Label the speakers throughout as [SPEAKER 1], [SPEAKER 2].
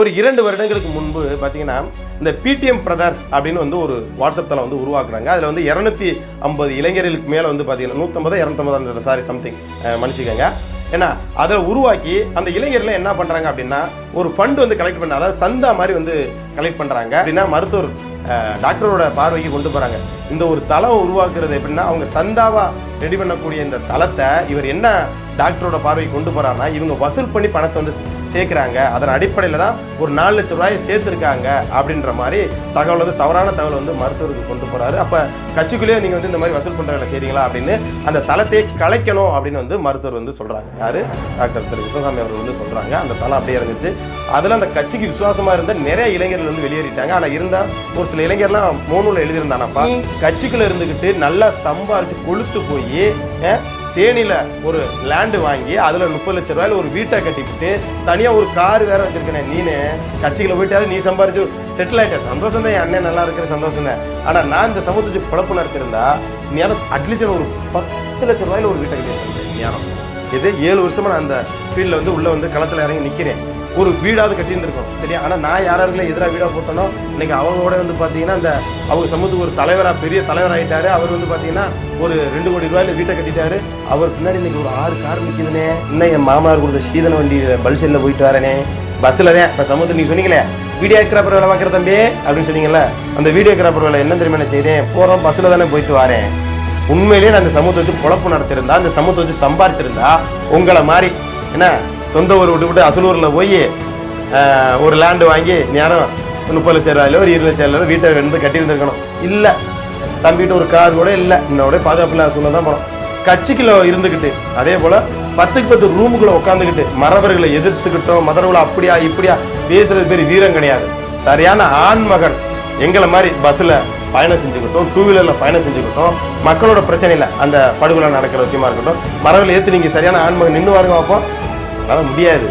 [SPEAKER 1] ஒரு இரண்டு வருடங்களுக்கு முன்பு பார்த்தீங்கன்னா இந்த பிடிஎம் பிரதர்ஸ் அப்படின்னு வந்து ஒரு வாட்ஸ்அப் தளம் வந்து உருவாக்குறாங்க. அதில் வந்து இரநூத்தி ஐம்பது இளைஞர்களுக்கு மேலே வந்து பார்த்தீங்கன்னா நூற்றம்பது இரநூத்தம்பது சாரி சம்திங் மன்னிச்சுக்கோங்க. ஏன்னா அதில் உருவாக்கி அந்த இளைஞர்கள் என்ன பண்ணுறாங்க அப்படின்னா ஒரு ஃபண்ட் வந்து கலெக்ட் பண்ண அதாவது சந்தா மாதிரி வந்து கலெக்ட் பண்ணுறாங்க அப்படின்னா மருத்துவர் டாக்டரோட பார்வைக்கு கொண்டு போகிறாங்க இந்த ஒரு தளம் உருவாக்குறது எப்படின்னா அவங்க சந்தாவாக ரெடி பண்ணக்கூடிய இந்த தளத்தை இவர் என்ன டாக்டரோட பார்வைக்கு கொண்டு போறாருன்னா இவங்க வசூல் பண்ணி பணத்தை வந்து சேர்க்குறாங்க. அதன் அடிப்படையில் தான் ஒரு நாலு லட்சம் ரூபாயை சேர்த்துருக்காங்க அப்படின்ற மாதிரி தகவல் வந்து தவறான தகவல் வந்து மருத்துவருக்கு கொண்டு போறாரு. அப்போ கட்சிக்குள்ளேயே நீங்கள் வந்து இந்த மாதிரி வசூல் பண்ணுற வேலை செய்றீங்களா அப்படின்னு அந்த தளத்தை கலைக்கணும் அப்படின்னு வந்து மருத்துவர் வந்து சொல்கிறாங்க யார்? டாக்டர் திரு. கிருஷ்ணசாமி அவர் வந்து சொல்கிறாங்க அந்த தளம் அப்படியே இருந்துச்சு அதில் அந்த கட்சிக்கு விசுவாசமாக இருந்த நிறைய இளைஞர்கள் வந்து வெளியேறிட்டாங்க. ஆனால் இருந்தால் ஒரு சில இளைஞர்லாம் மூணுல எழுதியிருந்தானப்பா கட்சிக்குள்ள இருந்துக்கிட்டு நல்லா சம்பாரிச்சு கொளுத்து போய் தேனியில் ஒரு லேண்டு வாங்கி அதில் முப்பது லட்ச ரூபாயில ஒரு வீட்டை கட்டிவிட்டு தனியாக ஒரு கார் வேற வச்சிருக்கேன் நீனு. கட்சிகளை போயிட்டாவது நீ சம்பாரிச்சு செட்டில் ஆயிட்ட. சந்தோஷம் தான் என் அண்ணன் நல்லா இருக்கிற சந்தோஷம் தான். ஆனால் நான் இந்த சமூகத்துக்கு பிழப்பு நடத்திருந்தா நேரம் அட்லீஸ்ட் ஒரு பத்து லட்ச ரூபாயில ஒரு வீட்டை கட்டியிருக்கேன் நேரம் இது ஏழு வருஷமாக நான் அந்த ஃபீல்டில் வந்து உள்ளே வந்து களத்தில் இறங்கி நிற்கிறேன் ஒரு வீடாவது கட்டியிருந்திருக்கோம் சரியா? ஆனால் நான் யாராருக்குள்ள எதிராக வீடாக போட்டனோ இன்னைக்கு அவங்களோட வந்து பார்த்தீங்கன்னா அந்த அவங்க சமூகத்துக்கு ஒரு தலைவராக பெரிய தலைவர் ஆகிட்டாரு அவர் வந்து பார்த்தீங்கன்னா ஒரு ரெண்டு கோடி ரூபாயில வீட்டை கட்டிட்டாரு. அவர் பின்னாடி இன்னைக்கு ஒரு ஆறு கார் நிற்கிதுனே இன்னும் என் மாமனார் கொடுத்த சீதன வண்டி பல்சேரியில் போயிட்டு வரேனே. பஸ்ஸில் தான். இப்போ சமூகத்தில் நீங்கள் சொன்னீங்களே வீடியோ கிராப்பர் வேலை பார்க்குற தம்பி அப்படின்னு சொன்னீங்கல்ல அந்த வீடியோ கிராப்பர் வேலை என்ன தெரியுமா நான் செய்தேன்? போகிறோம் பஸ்ஸில் தானே போயிட்டு வரேன். உண்மையிலேயே நான் அந்த சமூகத்தை வச்சு குழப்பு நடத்திருந்தா அந்த சமூகத்தை வச்சு சம்பாரிச்சிருந்தா உங்களை மாதிரி என்ன? சொந்த ஊர் விட்டு விட்டு அசலூரில் போய் ஒரு லேண்டு வாங்கி நேரம் முப்பது லட்சம் ரூபாயில ஒரு இருபது லட்சம் ரூபாயிலோ வீட்டை வந்து கட்டியிருந்துருக்கணும். இல்லை. தம்பிகிட்ட ஒரு கார் கூட இல்லை. இன்னோட பாதுகாப்பு இல்லாத சூழ்நிலை தான் போனோம். கட்சிக்குள்ள இருந்துக்கிட்டு அதே போல் பத்துக்கு பத்து ரூமுக்குள்ளே உட்காந்துக்கிட்டு மறவர்களை எதிர்த்துக்கிட்டோம் மதர்களை அப்படியா இப்படியா பேசுறது பேர் வீரம் கிடையாது. சரியான ஆண்மகன் எங்களை மாதிரி பஸ்ஸில் பயணம் செஞ்சுக்கிட்டோம் டூ வீலரில் பயணம் செஞ்சுக்கிட்டோம். மக்களோட பிரச்சனையில் அந்த படுகொலை நடக்கிற விஷயமா இருக்கட்டும் மரவில் ஏற்று நீங்கள் சரியான ஆண்மகன் நின்று வாருங்க பார்ப்போம் உங்களால் முடியாது.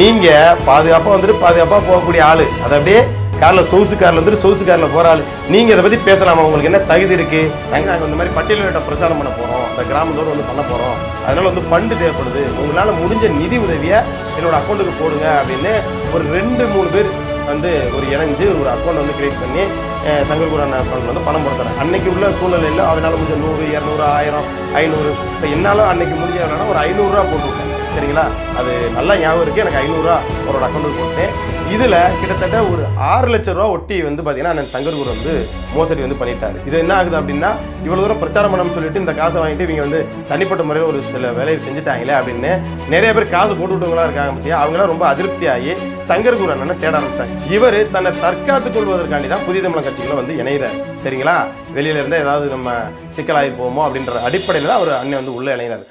[SPEAKER 1] நீங்கள் பாதுகாப்பாக வந்துட்டு பாதுகாப்பாக போகக்கூடிய ஆள். அது அப்படியே காரில் சொகுசு காரில் வந்துட்டு சொகுசு காரில் போகிற ஆள். நீங்கள் இதை பற்றி பேசலாமா? உங்களுக்கு என்ன தகுதி இருக்குது நாங்கள் நாங்கள் இந்த மாதிரி பட்டியலிட்ட பிரச்சாரம் பண்ண போகிறோம் இந்த கிராமத்தோடு வந்து பண்ண போகிறோம் அதனால் வந்து ஃபண்டு தேவைப்படுது. உங்களால் முடிஞ்ச நிதி உதவியை என்னோடய அக்கௌண்ட்டுக்கு போடுங்க அப்படின்னு ஒரு ரெண்டு மூணு பேர் வந்து ஒரு இணைஞ்சு ஒரு அக்கௌண்ட் வந்து கிரியேட் பண்ணி அஹ், அண்ணன் வந்து பணம் போடுறாங்க. அன்னைக்கு உள்ள சூழ்நிலையில் அதனால் கொஞ்சம் நூறு இரநூறு ஆயிரம் ஐநூறு. இப்போ என்னால் அன்னைக்கு முடிஞ்ச ஒரு ஐநூறுரூவா போட்டு சரிங்களா? அது நல்லா ஞாபகம் இருக்குது எனக்கு ஐநூறுரூவா அவரோட அக்கௌண்ட்டுக்கு போட்டேன். இதில் கிட்டத்தட்ட ஒரு ஆறு லட்ச ரூபா ஒட்டி வந்து பார்த்தீங்கன்னா அண்ணன் சங்கர் குரு வந்து மோசடி வந்து பண்ணிட்டாரு. இது என்ன ஆகுது அப்படின்னா இவ்வளோ தூரம் பிரச்சாரம் பண்ணணும்னு சொல்லிட்டு இந்த காசை வாங்கிட்டு இவங்க வந்து தனிப்பட்ட முறையில் ஒரு சில வேலையை செஞ்சுட்டாங்களே அப்படின்னு நிறைய பேர் காசு போட்டு விட்டவங்களா இருக்காங்க பத்தியா? அவங்களாம் ரொம்ப அதிருப்தியாகி சங்கர் குரு அண்ணனை தேட ஆரம்பிச்சிட்டாங்க. இவர் தன்னை தற்காத்துக் கொள்வதற்காண்டி தான் புதிய தமிழக கட்சிகளை வந்து இணைகிறார் சரிங்களா? வெளியில இருந்தால் ஏதாவது நம்ம சிக்கலாகி போவோமோ அப்படின்ற அடிப்படையில் தான் அவர் அண்ணன் வந்து உள்ளே இணைகிறார்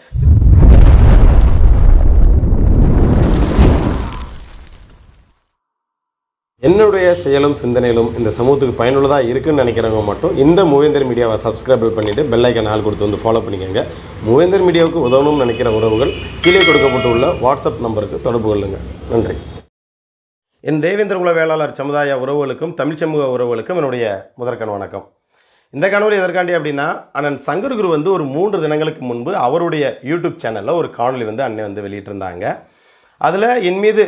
[SPEAKER 1] என்னுடைய செயலும் சிந்தனையிலும் இந்த சமூகத்துக்கு பயனுள்ளதாக இருக்குன்னு நினைக்கிறவங்க மட்டும் இந்த மூவேந்தர் மீடியாவை சப்ஸ்கிரைப் பண்ணிவிட்டு பெல்லைக்கன் ஆள் கொடுத்து வந்து ஃபாலோ பண்ணிக்கோங்க. மூவேந்தர் மீடியாவுக்கு உதவணும்னு நினைக்கிற உறவுகள் கீழே கொடுக்கப்பட்டுள்ள வாட்ஸ்அப் நம்பருக்கு தொடர்பு கொள்ளுங்கள் நன்றி. என் தேவேந்திர குல வேளாளர் சமுதாய உறவுகளுக்கும் தமிழ் சமூக உறவுகளுக்கும் என்னுடைய முதற்கண் வணக்கம். இந்த கனவு எதற்காண்டி அப்படின்னா அண்ணன் சங்கர் குரு வந்து ஒரு மூன்று தினங்களுக்கு முன்பு அவருடைய யூடியூப் சேனலில் ஒரு காணொலி வந்து அண்ணன் வந்து வெளியிட்டிருந்தாங்க. அதில் என் மீது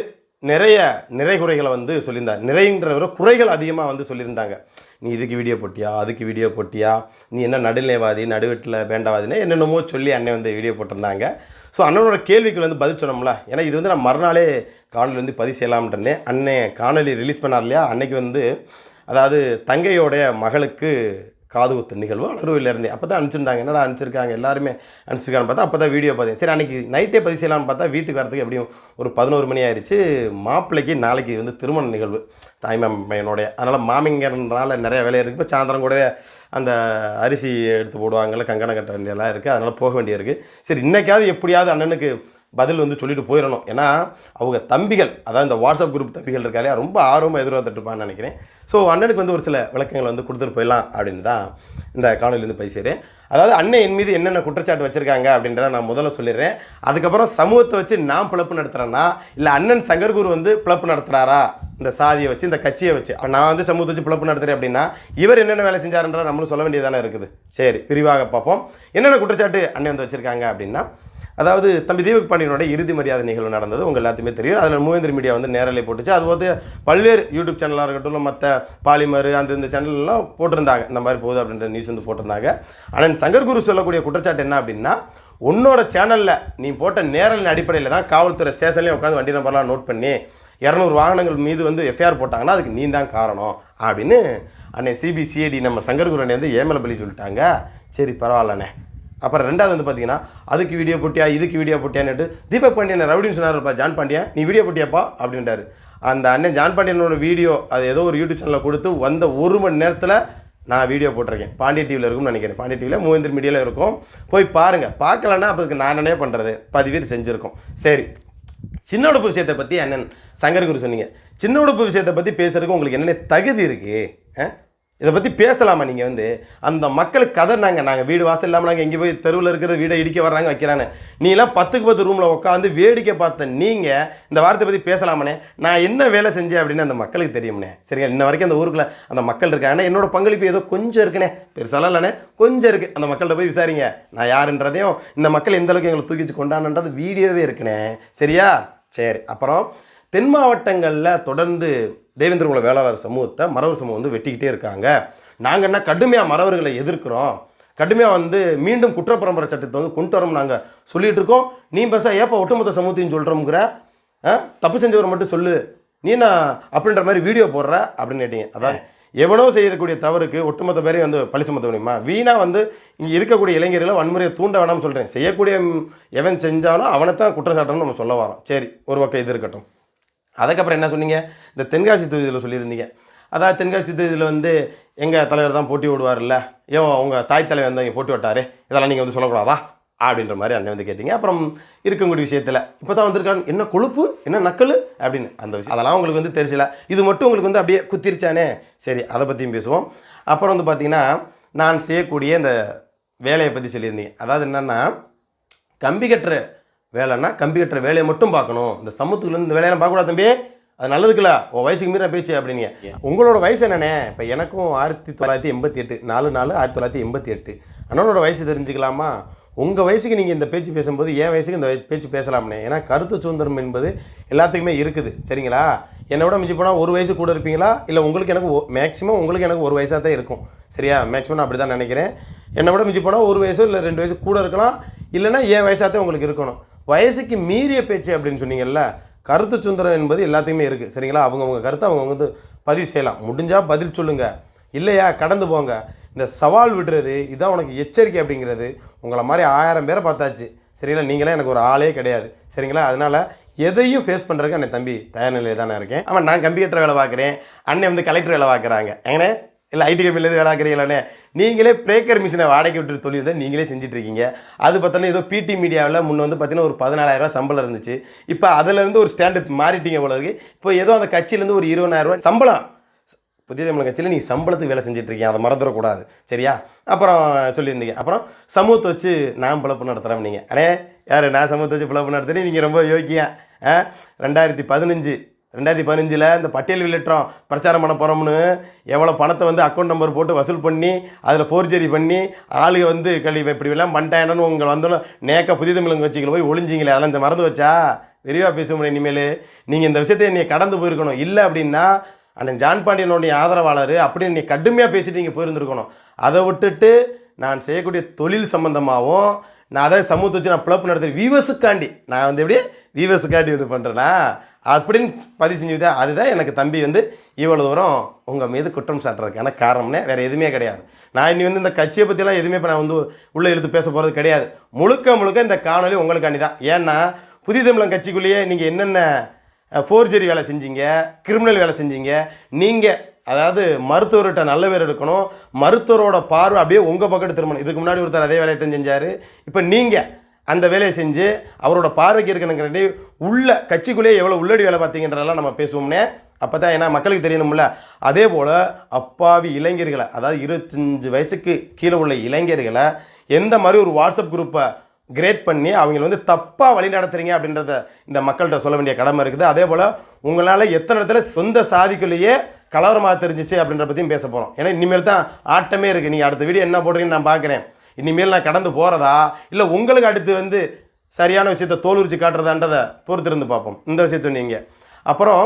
[SPEAKER 1] நிறைய நிறை குறைகளை வந்து சொல்லியிருந்தார். நிறைன்றவரை குறைகள் அதிகமாக வந்து சொல்லியிருந்தாங்க. நீ இதுக்கு வீடியோ போட்டியா? அதுக்கு வீடியோ போட்டியா? நீ என்ன நடுநிலைவாதி நடுவெட்டில் வேண்டாவாதின்னு என்னென்னமோ சொல்லி அண்ணன் வந்து வீடியோ போட்டிருந்தாங்க. ஸோ அண்ணனோட கேள்விக்கு வந்து பதில் சொன்னோம்ல. ஏன்னா இது வந்து நான் மறுநாளே காணொலி வந்து பதிவு செய்யலாம்னு இருந்தேன். அண்ணன் காணொலி ரிலீஸ் பண்ணார் இல்லையா? அன்னைக்கு வந்து அதாவது தங்கையோடைய மகளுக்கு காது குத்து நிகழ்வு அலருவில் இருந்தேன் அப்போ தான் அனுப்பிச்சிருந்தாங்க. என்னடா அனுப்பிச்சிருக்காங்க? எல்லாருமே அனுப்பிச்சிருக்கான்னு பார்த்தா அப்போ தான் வீடியோ பார்த்தேன் சரி அன்றைக்கி நைட்டே பதிவு செய்யலாம்னு பார்த்தா வீட்டுக்கு வரதுக்கு எப்படியும் ஒரு பதினோரு மணி ஆயிடுச்சு மாப்பிள்ளைக்கு நாளைக்கு வந்து திருமண நிகழ்வு. தாய் பையனுடைய அதனால் மாமிங்கிறனால நிறைய வேலை இருக்குது இப்போ சாயந்தரம் கூடவே அந்த அரிசி எடுத்து போடுவாங்கள்ல கங்கணம் கட்ட வேண்டியெல்லாம் இருக்குது அதனால் போக வேண்டியிருக்கு சரி இன்றைக்காவது எப்படியாவது அண்ணனுக்கு பதில் வந்து சொல்லிட்டு போயிடணும். ஏன்னா அவங்க தம்பிகள் அதாவது இந்த வாட்ஸ்அப் குரூப் தம்பிகள் இருக்காலே ரொம்ப ஆர்வமாக எதிர்பார்த்துட்டுப்பான்னு நினைக்கிறேன். ஸோ அண்ணனுக்கு வந்து ஒரு சில விளக்கங்கள் வந்து கொடுத்துட்டு போயிடலாம் அப்படின்னு தான் இந்த காணொலியிலேருந்து பேசுகிறேன் அதாவது அண்ணன் என் மீது என்னென்ன குற்றச்சாட்டு வச்சுருக்காங்க அப்படின்றத நான் முதல்ல சொல்லிடுறேன். அதுக்கப்புறம் சமூகத்தை வச்சு நான் பிளப்பு நடத்துகிறேன்னா இல்லை அண்ணன் சங்கர்குரு வந்து பிளப்பு நடத்துகிறாரா இந்த சாதியை வச்சு இந்த கட்சியை வச்சு? நான் வந்து சமூகத்தை வச்சு பிழப்பு நடத்துகிறேன் அப்படின்னா இவர் என்னென்ன வேலை செஞ்சாருன்ற நம்மளும் சொல்ல வேண்டியதானே இருக்குது. சரி விரிவாக பார்ப்போம். என்னென்ன குற்றச்சாட்டு அண்ணன் வந்து வச்சுருக்காங்க அப்படின்னா அதாவது தம்பி தீபக் பாண்டியனோட இறுதி மரியாதை நிகழ்வு நடந்தது. உங்கள் எல்லாத்துக்குமே தெரியும். அதில் மூவேந்திர மீடியா வந்து நேரலை போட்டுச்சு. அது வந்து பல்வேறு யூடியூப் சேனலாக இருக்கட்டும் மற்ற பாலிமர் அந்த இந்த சேனல்லாம் போட்டிருந்தாங்க. இந்த மாதிரி போகுது அப்படின்ற நியூஸ் வந்து போட்டிருந்தாங்க. ஆனால் சங்கர் குரு சொல்லக்கூடிய குற்றச்சாட்டு என்ன அப்படின்னா உன்னோட சேனலில் நீ போட்ட நேரலின் அடிப்படையில் தான் காவல்துறை ஸ்டேஷன்லேயே உட்காந்து வண்டி நம்பர்லாம் நோட் பண்ணி இரநூறு வாகனங்கள் மீது வந்து எஃப்ஐஆர் போட்டாங்கன்னா அதுக்கு நீ தான் காரணம் அப்படின்னு அண்ணே சிபிசிஐடி நம்ம சங்கர் குரு அண்ணே வந்து ஏமலை பலி சொல்லிட்டாங்க. சரி பரவாயில்லண்ணே அப்புறம் ரெண்டாவது வந்து பார்த்தீங்கன்னா அதுக்கு வீடியோ போட்டியா இதுக்கு வீடியோ போட்டியான்னுட்டு தீபக் பாண்டியன் ரவுடின்னு சொன்னார்ப்பா ஜான் பாண்டியா நீ வீடியோ போட்டியாப்பா? அப்படின்றாரு அந்த அண்ணன் ஜான் பாண்டியனோட வீடியோ அது ஏதோ ஒரு யூடியூப் சேனலில் கொடுத்து வந்த ஒரு மணி நேரத்தில் நான் வீடியோ போட்டிருக்கேன். பாண்டிய டிவியில் இருக்கும்னு நினைக்கிறேன். பாண்டிய டிவியில் மூவேந்தர் மீடியாவில் இருக்கும். போய் பாருங்கள் பார்க்கலன்னா அப்போ நான் என்ன பண்ணுறது பதிவேறு செஞ்சுருக்கோம். சரி. சின்ன உடுப்பு விஷயத்தை பற்றி அண்ணன் சங்கர் குரு சொன்னீங்க. சின்ன உடுப்பு விஷயத்தை பற்றி பேசுறதுக்கு உங்களுக்கு என்னென்ன தகுதி இருக்குது இதை பற்றி பேசலாமா நீங்கள் வந்து? அந்த மக்களுக்கு கதறினாங்க. நாங்கள் வீடு வாசல் இல்லாமல் நாங்கள் எங்கே போய் தெருவில் இருக்கிற வீடை இடிக்க வர்றாங்க வைக்கிறான்னு நீலாம் பத்துக்கு பத்து ரூமில் உட்காந்து வேடிக்கை பார்த்த நீங்கள் இந்த வார்த்தை பற்றி பேசலாமனே நான் என்ன வேலை செஞ்சேன் அப்படின்னு அந்த மக்களுக்கு தெரியும்னே சரிங்க இன்ன வரைக்கும் அந்த ஊருக்குள்ள அந்த மக்கள் இருக்காங்க. ஆனால் என்னோட பங்களிப்பு ஏதோ கொஞ்சம் இருக்குண்ணே. பெருசாலாம் இல்லைண்ணே. கொஞ்சம் இருக்குது அந்த மக்கள்கிட்ட போய் விசாரிங்க. நான் யாருன்றதையும் இந்த மக்கள் எந்தளவுக்கு எங்களை தூக்கி வச்சு கொண்டாடுன்றது வீடியோவே இருக்குண்ணே. சரியா? சரி. அப்புறம் தென் மாவட்டங்களில் தொடர்ந்து தேவேந்திரகுல வேளாளர் சமூகத்தை மறவர் சமூகம் வந்து வெட்டிக்கிட்டே இருக்காங்க. நாங்கள் என்ன கடுமையாக மறவர்களை எதிர்க்கிறோம்? கடுமையாக வந்து மீண்டும் குற்றப்பரம்பரை சட்டத்தை வந்து கொண்டு வரோம் நாங்கள் சொல்லிகிட்டு இருக்கோம். நீ பேச ஏப்பா ஒட்டுமொத்த சமூகத்தையும் சொல்கிறோங்கிற தப்பு செஞ்சவரை மட்டும் சொல்லு. நீ நான் அப்படின்ற மாதிரி வீடியோ போடுற? அப்படின்னு கேட்டீங்க. அதான் எவனோ செய்யக்கூடிய தவறுக்கு ஒட்டுமொத்த பேரையும் வந்து பழி சுமத்த முடியுமா? வீணாக வந்து இங்கே இருக்கக்கூடிய இளைஞர்களை வன்முறையை தூண்ட வேணாம்னு சொல்கிறேன் செய்யக்கூடிய எவன் செஞ்சானோ அவனை தான் குற்றம் சாட்டணும்னு நம்ம சொல்ல வரோம். சரி ஒரு பக்கம் இது இருக்கட்டும். அதுக்கப்புறம் என்ன சொன்னீங்க? இந்த தென்காசி தொகுதியில் சொல்லியிருந்தீங்க. அதாவது தென்காசி தொகுதியில் வந்து எங்கள் தலைவர் தான் போட்டி விடுவார்ல ஏன் உங்கள் தாய் தலைவர் வந்து இங்கே போட்டி விட்டார்? இதெல்லாம் நீங்கள் வந்து சொல்லக்கூடாதா? அப்படின்ற மாதிரி அண்ணன் வந்து கேட்டிங்க. அப்புறம் இருக்கக்கூடிய விஷயத்தில் இப்போ தான் வந்திருக்காரு. என்ன கொழுப்பு? என்ன நக்கல்? அப்படின்னு அந்த விஷயம். அதெல்லாம் உங்களுக்கு வந்து தெரிச்சல இது மட்டும் உங்களுக்கு வந்து அப்படியே குத்திருச்சானே? சரி அதை பற்றியும் பேசுவோம். அப்புறம் வந்து பார்த்திங்கன்னா நான் செய்யக்கூடிய இந்த வேலையை பற்றி சொல்லியிருந்தீங்க. அதாவது என்னென்னா கம்பி கட்டுற வேலைன்னா கம்பி கட்டுற வேலையை மட்டும் பார்க்கணும். இந்த சமூகத்துக்குள்ள இந்த வேலையெல்லாம் பார்க்கக்கூடாது தம்பி. அது நல்லதுக்குல உன் வயசுக்கு மீறின பேச்சு அப்படிங்க உங்களோட வயசு என்னண்ணே? இப்போ எனக்கும் ஆயிரத்தி தொள்ளாயிரத்தி எண்பத்தி எட்டு நாலு நாலு ஆயிரத்தி தொள்ளாயிரத்தி எண்பத்தி எட்டு. அண்ணனோட வயசு தெரிஞ்சுக்கலாமா? உங்கள் வயசுக்கு நீங்கள் இந்த பேச்சு பேசும்போது என் வயசுக்கு இந்த பேச்சு பேசலாம்னே ஏன்னா கருத்து சுதந்திரம் என்பது எல்லாத்துக்குமே இருக்குது. சரிங்களா? என்னை விட மிஞ்சி போனால் ஒரு வயசு கூட இருப்பீங்களா? இல்லை உங்களுக்கு எனக்கு மேக்ஸிமம் உங்களுக்கு எனக்கு ஒரு வயசாக தான் இருக்கும். சரியா? மேக்ஸிமம் நான் அப்படி தான் நினைக்கிறேன். என்னை விட மிஞ்சி போனால் ஒரு வயசு இல்லை ரெண்டு வயசு கூட இருக்கலாம். இல்லைன்னா என் வயசாக தான் உங்களுக்கு இருக்கணும். வயசுக்கு மீறிய பேச்சு அப்படின்னு சொன்னீங்கல்ல கருத்து சுந்தரம் என்பது எல்லாத்தையுமே இருக்குது சரிங்களா? அவங்கவுங்க கருத்தை அவங்க வந்து பதிவு செய்யலாம். முடிஞ்சால் பதில் சொல்லுங்கள் இல்லையா? கடந்து போங்க. இந்த சவால் விடுறது இதான் உனக்கு எச்சரிக்கை அப்படிங்கிறது. உங்களை மாதிரி ஆயிரம் பேரை பார்த்தாச்சு. சரிங்களா? நீங்களே எனக்கு ஒரு ஆளே கிடையாது. சரிங்களா? அதனால் எதையும் ஃபேஸ் பண்ணுறதுக்கு என்னை தம்பி தயார் நிலையில் தானே இருக்கேன். ஆமாம் நான் கம்ப்யூட்டர் வேலை பார்க்குறேன். அண்ணன் வந்து கலெக்டர் வேலை பார்க்குறாங்க. ஏங்கண்ணே இல்லை ஐடி கம்பெனிலேருந்து வேலை பார்க்குறீங்களாண்ணே நீங்களே பிரேக்கர் மிஷினை வாடகை விட்டு தொழில் தான் நீங்களே செஞ்சிட்ருக்கீங்க. அது பார்த்தோன்னா ஏதோ பிடி மீடியாவில் முன்னே வந்து பார்த்தீங்கன்னா ஒரு பதினாலாயிரரூவா சம்பளம் இருந்துச்சு. இப்போ அதுலேருந்து ஒரு ஸ்டாண்டர்ட் மாறிட்டீங்க போல இருக்கு. இப்போ ஏதோ அந்த கட்சியிலேருந்து ஒரு இருபதாயிரரூவா சம்பளம். புதிய தமிழ் கட்சியில் நீ சம்பளத்துக்கு வேலை செஞ்சிட்ருக்கீங்க. அதை மறந்துடக்கூடாது. சரியா? அப்புறம் சொல்லியிருந்தீங்க. அப்புறம் சமூகத்தை வச்சு நான் பிழப்பு நடத்துகிறேன் நீங்கள் அண்ணே யார்? நான் சமூகத்தை வச்சு பிழப்பு நடத்துகிறேன் நீங்கள் ரொம்ப யோக்கியா ஆ? ரெண்டாயிரத்தி பதினஞ்சு ரெண்டாயிரத்தி பதினஞ்சில் இந்த பட்டியல் வெளியிட்டோம். பிரச்சாரம் பண்ண போகிறோம்னு எவ்வளோ பணத்தை வந்து அக்கௌண்ட் நம்பர் போட்டு வசூல் பண்ணி அதில் ஃபோர்ஜரி பண்ணி ஆளுக வந்து கழி இப்படி எல்லாம் பண்ணிட்டாங்கன்னு உங்களை வந்தாலும் நேக்க புதிய தமிழ் கட்சிகளை போய் ஒளிஞ்சிங்களே அதெல்லாம் இந்த மறந்து வச்சா விரிவாக பேச முடியும் இனிமேல். நீங்கள் இந்த விஷயத்தை என்னை கடந்து போயிருக்கணும். இல்லை அப்படின்னா அண்ணன் ஜான் பாண்டியனுடைய ஆதரவாளர் அப்படின்னு நீ கடுமையாக பேசிட்டு நீங்கள் போயிருந்துருக்கணும். அதை விட்டுட்டு நான் செய்யக்கூடிய தொழில் சம்மந்தமாகவும் நான் அதை சமூகத்தை வச்சு நான் பிளப்பு நடத்துகிறேன் வீவர்ஸுக்காண்டி நான் வந்து எப்படி வீவர்ஸுக்காண்டி இது பண்ணுறேன்னா அப்படின்னு பதிவு செஞ்சுக்கிட்டா அதுதான் எனக்கு தம்பி வந்து இவ்வளோ தூரம் உங்கள் மீது குற்றம் சாட்டுறதுக்கான காரணம்னே வேறு எதுவுமே கிடையாது. நான் இனி வந்து இந்த கட்சியை பற்றிலாம் எதுவுமே இப்போ நான் வந்து உள்ளே இழுத்து பேச போகிறது கிடையாது. முழுக்க முழுக்க இந்த காணொலி உங்களுக்காண்டி தான் ஏன்னா புதிய தமிழம் கட்சிக்குள்ளேயே நீங்கள் என்னென்ன ஃபோர்ஜரி வேலை செஞ்சீங்க கிரிமினல் வேலை செஞ்சீங்க நீங்கள் அதாவது மருத்துவர்கிட்ட நல்ல பேர் எடுக்கணும் மருத்துவரோட பார்வை அப்படியே உங்கள் பக்கத்து திரும்பணும் இதுக்கு முன்னாடி ஒருத்தர் அதே வேலையை தான் செஞ்சார். இப்போ நீங்கள் அந்த வேலையை செஞ்சு அவரோட பார்வைக்கு இருக்கணுங்கிறதே உள்ள கட்சிக்குள்ளேயே எவ்வளோ உள்ளடி வேலை பார்த்தீங்கன்றதெல்லாம் நம்ம பேசுவோம்னே அப்போ தான் ஏன்னா மக்களுக்கு தெரியணும்ல. அதே போல் அப்பாவி இளைஞர்களை அதாவது இருபத்தஞ்சி வயசுக்கு கீழே உள்ள இளைஞர்களை எந்த மாதிரி ஒரு வாட்ஸ்அப் குரூப்பை கிரேட் பண்ணி அவங்களை வந்து தப்பாக வழி நடத்துறீங்க அப்படின்றத இந்த மக்கள்கிட்ட சொல்ல வேண்டிய கடமை இருக்குது. அதே போல் உங்களால் எத்தனை இடத்துல சொந்த சாதிக்குள்ளேயே கலவரமாக தெரிஞ்சிச்சு அப்படின்ற பற்றியும் பேச போகிறோம் ஏன்னா இனிமேல் தான் ஆட்டமே இருக்குது நீங்கள் அடுத்த வீடியோ என்ன போடுறீங்கன்னு நான் பார்க்குறேன். இனிமேல் நான் கடந்து போகிறதா இல்லை உங்களுக்கு அடுத்து வந்து சரியான விஷயத்தை தோலுரிச்சு காட்டுறதான்றதை பொறுத்திருந்து பார்ப்போம். இந்த விஷயம் சொன்னீங்க. அப்புறம்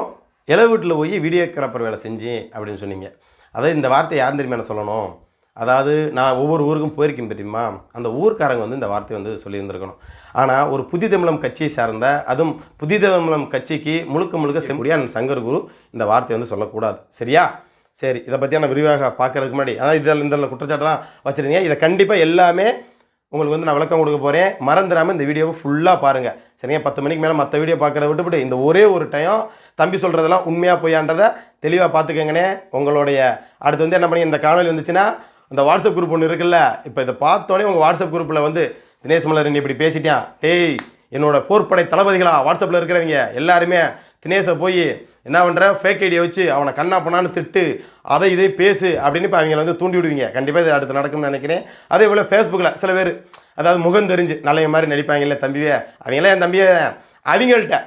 [SPEAKER 1] இளவு வீட்டில் போய் வீடியோகிராஃபர் வேலை செஞ்சேன் அப்படின்னு சொன்னீங்க. அதாவது இந்த வார்த்தை யார் தெரியுமா என்ன சொல்லணும்? அதாவது நான் ஒவ்வொரு ஊருக்கும் போயிருக்கேன் தெரியுமா? அந்த ஊர்க்காரங்க வந்து இந்த வார்த்தையை வந்து சொல்லியிருந்திருக்கணும். ஆனால் ஒரு புதிய தமிழம் கட்சியை சார்ந்த அதுவும் புதிய தமிழம் கட்சிக்கு முழுக்க முழுக்க செம்முடியான சங்கர் குரு இந்த வார்த்தையை வந்து சொல்லக்கூடாது. சரியா? சரி இதை பற்றியான விரிவாக பார்க்கறதுக்கு முன்னாடி அதாவது இதில் இந்த குற்றச்சாட்டெல்லாம் வச்சுருந்தீங்க. இதை கண்டிப்பாக எல்லாமே உங்களுக்கு வந்து நான் விளக்கம் கொடுக்க போகிறேன் மறந்துடாமல் இந்த வீடியோவை ஃபுல்லாக பாருங்கள் சரிங்க பத்து மணிக்கு மேலே மற்ற வீடியோ பார்க்குறத விட்டுவிட்டு இந்த ஒரே ஒரு டைம் தம்பி சொல்கிறதெல்லாம் உண்மையாக பொய்யான்றதை தெளிவாக பார்த்துக்கங்கண்ணே. உங்களுடைய அடுத்து வந்து என்ன பண்ணி இந்த காணொலி வந்துச்சுன்னா அந்த வாட்ஸ்அப் குரூப் ஒன்று இருக்குல்ல இப்போ இதை பார்த்தோன்னே உங்கள் வாட்ஸ்அப் குரூப்பில் வந்து தினேஷ் மலர் நீ இப்படி பேசிட்டேன். டேய் என்னோட போர்ப்படை தளபதிகளா? வாட்ஸ்அப்பில் இருக்கிறவங்க எல்லாருமே தினேஷை போய் என்ன பண்ணுற ஃபேக் ஐடியை வச்சு அவனை கண்ணா பண்ணான்னு திட்டு அதை இதை பேசு அப்படின்னு இப்போ அவங்கள வந்து தூண்டி விடுவீங்க. கண்டிப்பாக இது அடுத்து நடக்கும்னு நினைக்கிறேன். அதே போல் ஃபேஸ்புக்கில் சில பேர் அதாவது முகம் தெரிஞ்சு நல்ல மாதிரி நடிப்பாங்கல்ல தம்பியே அவங்களாம் என் தம்பியே அவங்கள்ட்ட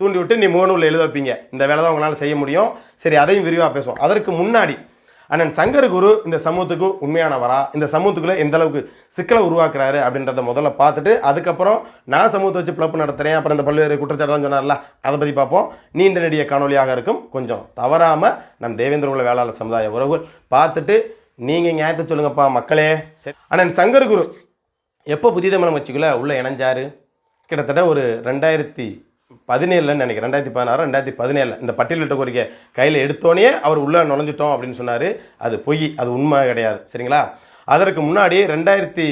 [SPEAKER 1] தூண்டி விட்டு நீ முகநூலில் எழுத வைப்பீங்க. இந்த வேலை தான் உங்களால் செய்ய முடியும். சரி அதையும் விரிவாக பேசுவோம். அதற்கு முன்னாடி அண்ணன் சங்கர் குரு இந்த சமூகத்துக்கு உண்மையானவரா? இந்த சமூகத்துக்குள்ளே எந்த அளவுக்கு சிக்கலை உருவாக்குறாரு அப்படின்றத முதல்ல பார்த்துட்டு அதுக்கப்புறம் நான் சமூகத்தை வச்சு பிளப்பு நடத்துகிறேன் அப்புறம் இந்த பல்வேறு குற்றச்சாட்டுலாம் சொன்னார்ல அதை பற்றி பார்ப்போம். நீண்ட நெடிய காணொலியாக இருக்கும். கொஞ்சம் தவறாமல் நம் தேவேந்திர உள்ள வேளாளர் சமுதாய உறவுகள் பார்த்துட்டு நீங்கள் ஞாயிற்று சொல்லுங்கப்பா மக்களே. சரி. அண்ணன் சங்கர் குரு எப்போ புதிய தமிழ் கட்சிக்குள்ளே உள்ளே இணைஞ்சார்? கிட்டத்தட்ட ஒரு ரெண்டாயிரத்தி பதினேழுன்னு நினைக்கிறேன். ரெண்டாயிரத்தி பதினாறு ரெண்டாயிரத்தி பதினேழு. இந்த பட்டியலிட்ட கோரிக்கை கையில் எடுத்தோன்னே அவர் உள்ளே நுழைஞ்சிட்டோம் அப்படின்னு சொன்னார். அது பொய் அது உண்மை கிடையாது. சரிங்களா? அதற்கு முன்னாடி ரெண்டாயிரத்தி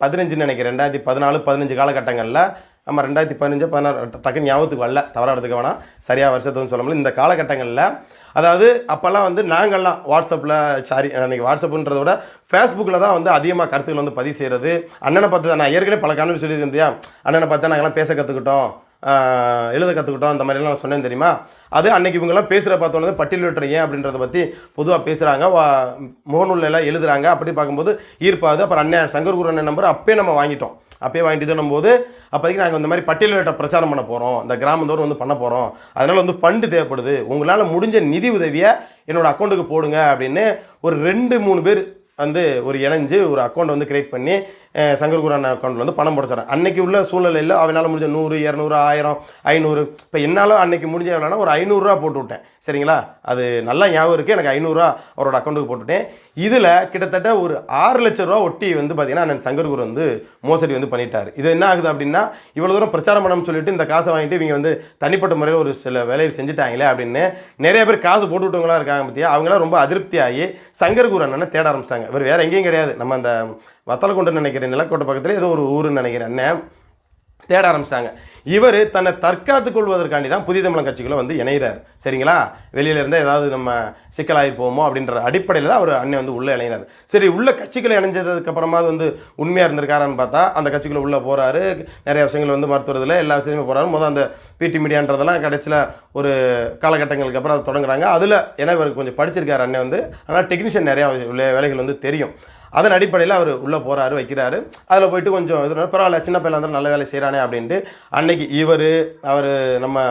[SPEAKER 1] பதினஞ்சுன்னு நினைக்கிறேன். ரெண்டாயிரத்தி பதினாலு பதினஞ்சு காலகட்டங்களில் நம்ம ரெண்டாயிரத்தி பதினஞ்சு பதினாறு டக்குன்னு ஞாபகத்துக்கு வரல. தவறாக எடுத்துக்க வேணாம். சரியாக வருஷத்துக்கு வந்து சொல்ல முடியல. இந்த காலகட்டங்களில் அதாவது அப்போல்லாம் வந்து நாங்கள்லாம் வாட்ஸ்அப்பில் சாரி அன்றைக்கி வாட்ஸ்அப்புன்றத விட ஃபேஸ்புக்கில் தான் வந்து அதிகமாக கருத்துக்கள் வந்து பதிவு செய்கிறது அண்ணனை பார்த்து நான் ஏற்கனவே பல காரணம் சொல்லியிருந்தேன் அண்ணனை பார்த்து நாங்கள்லாம் பேச கற்றுக்கிட்டோம் எழுத கற்றுக்கிட்டோம் அந்த மாதிரிலாம் நான் சொன்னேன் தெரியுமா? அது அன்னைக்கு இவங்கெல்லாம் பேசுகிற பார்த்தோன்னே பட்டியல் வெட்டுற ஏன் அப்படின்றத பற்றி பொதுவாக பேசுகிறாங்க முகநூல்ல எல்லாம் எழுதுறாங்க. அப்படி பார்க்கும்போது ஈர்ப்பாது. அப்புறம் அண்ணன் சங்கர் குரு அண்ணன் நம்பர் அப்பயே நம்ம வாங்கிட்டோம். அப்பயே வாங்கிட்டு போது அப்போதைக்கு நாங்கள் இந்த மாதிரி பட்டியல் வெட்ட பிரச்சாரம் பண்ண போகிறோம் இந்த கிராமந்தோறும் வந்து பண்ண போகிறோம் அதனால் வந்து ஃபண்டு தேவைப்படுது. உங்களால் முடிஞ்ச நிதி உதவியை என்னோடய அக்கௌண்ட்டுக்கு போடுங்க அப்படின்னு ஒரு ரெண்டு மூணு பேர் வந்து ஒரு இணைஞ்சு ஒரு அக்கௌண்ட் வந்து க்ரியேட் பண்ணி சங்கர் குரு அண்ணன் அக்கௌண்ட்டில் வந்து பணம் போட அன்னைக்கு உள்ள சூழ்நிலையில் அவனால் முடிஞ்ச நூறு இரநூறு ஆயிரம் ஐநூறு இப்போ என்னால் அன்னைக்கு முடிஞ்ச எவ்வளோனா ஒரு ஐநூறுரூவா போட்டு விட்டேன். சரிங்களா? அது நல்லா ஞாபகம் இருக்குது எனக்கு ஐநூறுரூவா அவரோட அக்கௌண்ட்டுக்கு போட்டுவிட்டேன் இதில் கிட்டத்தட்ட ஒரு ஆறு லட்ச ரூபா ஒட்டி வந்து பார்த்திங்கன்னா அண்ணன் சங்கர் குரு வந்து மோசடி வந்து பண்ணிட்டார். இது என்ன ஆகுது அப்படின்னா இவ்வளோ தூரம் பிரச்சாரம் பண்ணணும்னு சொல்லிட்டு இந்த காசை வாங்கிட்டு இவங்க வந்து தனிப்பட்ட முறையில் ஒரு சில வேலையை செஞ்சுட்டாங்களே அப்படின்னு நிறைய பேர் காசு போட்டு விட்டவங்களா இருக்காங்க பற்றியா அவங்களாம் ரொம்ப அதிருப்தியாகி சங்கர் குரு அண்ணனை தேட ஆரம்பிச்சிட்டாங்க. இவர் வேறு எங்கேயும் கிடையாது. நம்ம அந்த வத்தலக்குண்டு நினைக்கிறேன் நிலக்கோட்டை பக்கத்தில் ஏதோ ஒரு ஊருன்னு நினைக்கிறேன். அண்ணன் தேட ஆரம்பிச்சிட்டாங்க. இவர் தன்னை தற்காத்துக் கொள்வதற்காண்டி தான் புதிய தமிழன் கட்சிக்குள்ள வந்து இணைகிறார் சரிங்களா? வெளியில இருந்து ஏதாவது நம்ம சிக்கலாகி போவோமோ அப்படின்ற அடிப்படையில் தான் அவர் அண்ணன் வந்து உள்ளே இணைகிறார் சரி உள்ள கட்சிகளை இணைஞ்சதுக்கப்புறமா வந்து உண்மையாக இருந்திருக்காரான்னு பார்த்தா அந்த கட்சிக்குள்ள உள்ளே போகிறாரு நிறைய விஷயங்கள் வந்து மருத்துவத்தில் எல்லா விஷயமே போகிறாரு முதல் அந்த பிடி மீடியான்றதெல்லாம் கடைசியில் ஒரு காலகட்டங்களுக்கு அப்புறம் அதை தொடங்குறாங்க. அதில் ஏன்னா இவர் கொஞ்சம் படிச்சிருக்காரு அண்ணன் வந்து. ஆனால் டெக்னீஷியன் நிறையா வேலைகள் வந்து தெரியும். அதன் அடிப்படையில் அவர் உள்ளே போகிறாரு வைக்கிறாரு. அதில் போயிட்டு கொஞ்சம் இது பரவாயில்ல சின்ன பையன் வந்து நல்ல வேலை செய்கிறானே அப்படின்ட்டு அன்னைக்கு இவர் அவர் நம்ம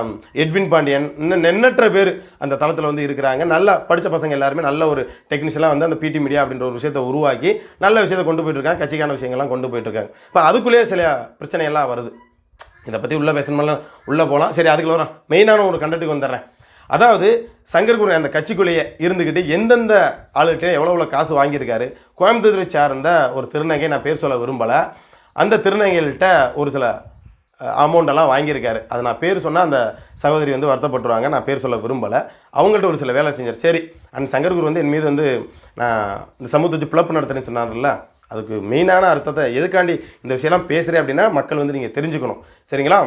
[SPEAKER 1] எட்வின் பாண்டியன் இன்னும் எண்ணற்ற பேர் அந்த தளத்தில் வந்து இருக்கிறாங்க. நல்லா படித்த பசங்க எல்லாருமே நல்ல ஒரு டெக்னீஷியலாக வந்து அந்த பிடி மீடியா அப்படின்ற ஒரு விஷயத்தை உருவாக்கி நல்ல விஷயத்தை கொண்டு போயிட்டு இருக்காங்க. கட்சிக்கான விஷயங்கள்லாம் கொண்டு போயிட்டு இருக்காங்க. இப்போ அதுக்குள்ளேயே சில பிரச்சனையெல்லாம் வருது. இதை பற்றி உள்ளே பேசணுமெல்லாம் உள்ளே போகலாம். சரி அதுக்குள்ள வரோம் மெயினான ஒரு கண்டட்டுக்கு வந்துடுறேன். அதாவது சங்கர் குரு அந்த கட்சிக்குள்ளேயே இருந்துக்கிட்டு எந்தெந்த ஆளுகிட்ட எவ்வளோ எவ்வளோ காசு வாங்கியிருக்காரு கோயம்புத்தூரை சார்ந்த ஒரு திருநங்கை நான் பேர் சொல்ல விரும்பலை. அந்த திருநங்கைகள்கிட்ட ஒரு சில அமௌண்ட்டெல்லாம் வாங்கியிருக்காரு. அது நான் பேர் சொன்னால் அந்த சகோதரி வந்து வருத்தப்பட்டுருவாங்க நான் பேர் சொல்ல விரும்பலை. அவங்கள்ட்ட ஒரு சில வேலை செஞ்சார். சரி அந்த சங்கர் குரு வந்து என் மீது வந்து நான் இந்த சமூகத்தை வச்சு பிளப்பு நடத்துறேன்னு சொன்னார்ல அதுக்கு மெயினான அர்த்தத்தை எதுக்காண்டி இந்த விஷயம்லாம் பேசுகிறேன் அப்படின்னா மக்கள் வந்து நீங்கள் தெரிஞ்சுக்கணும். சரிங்களா?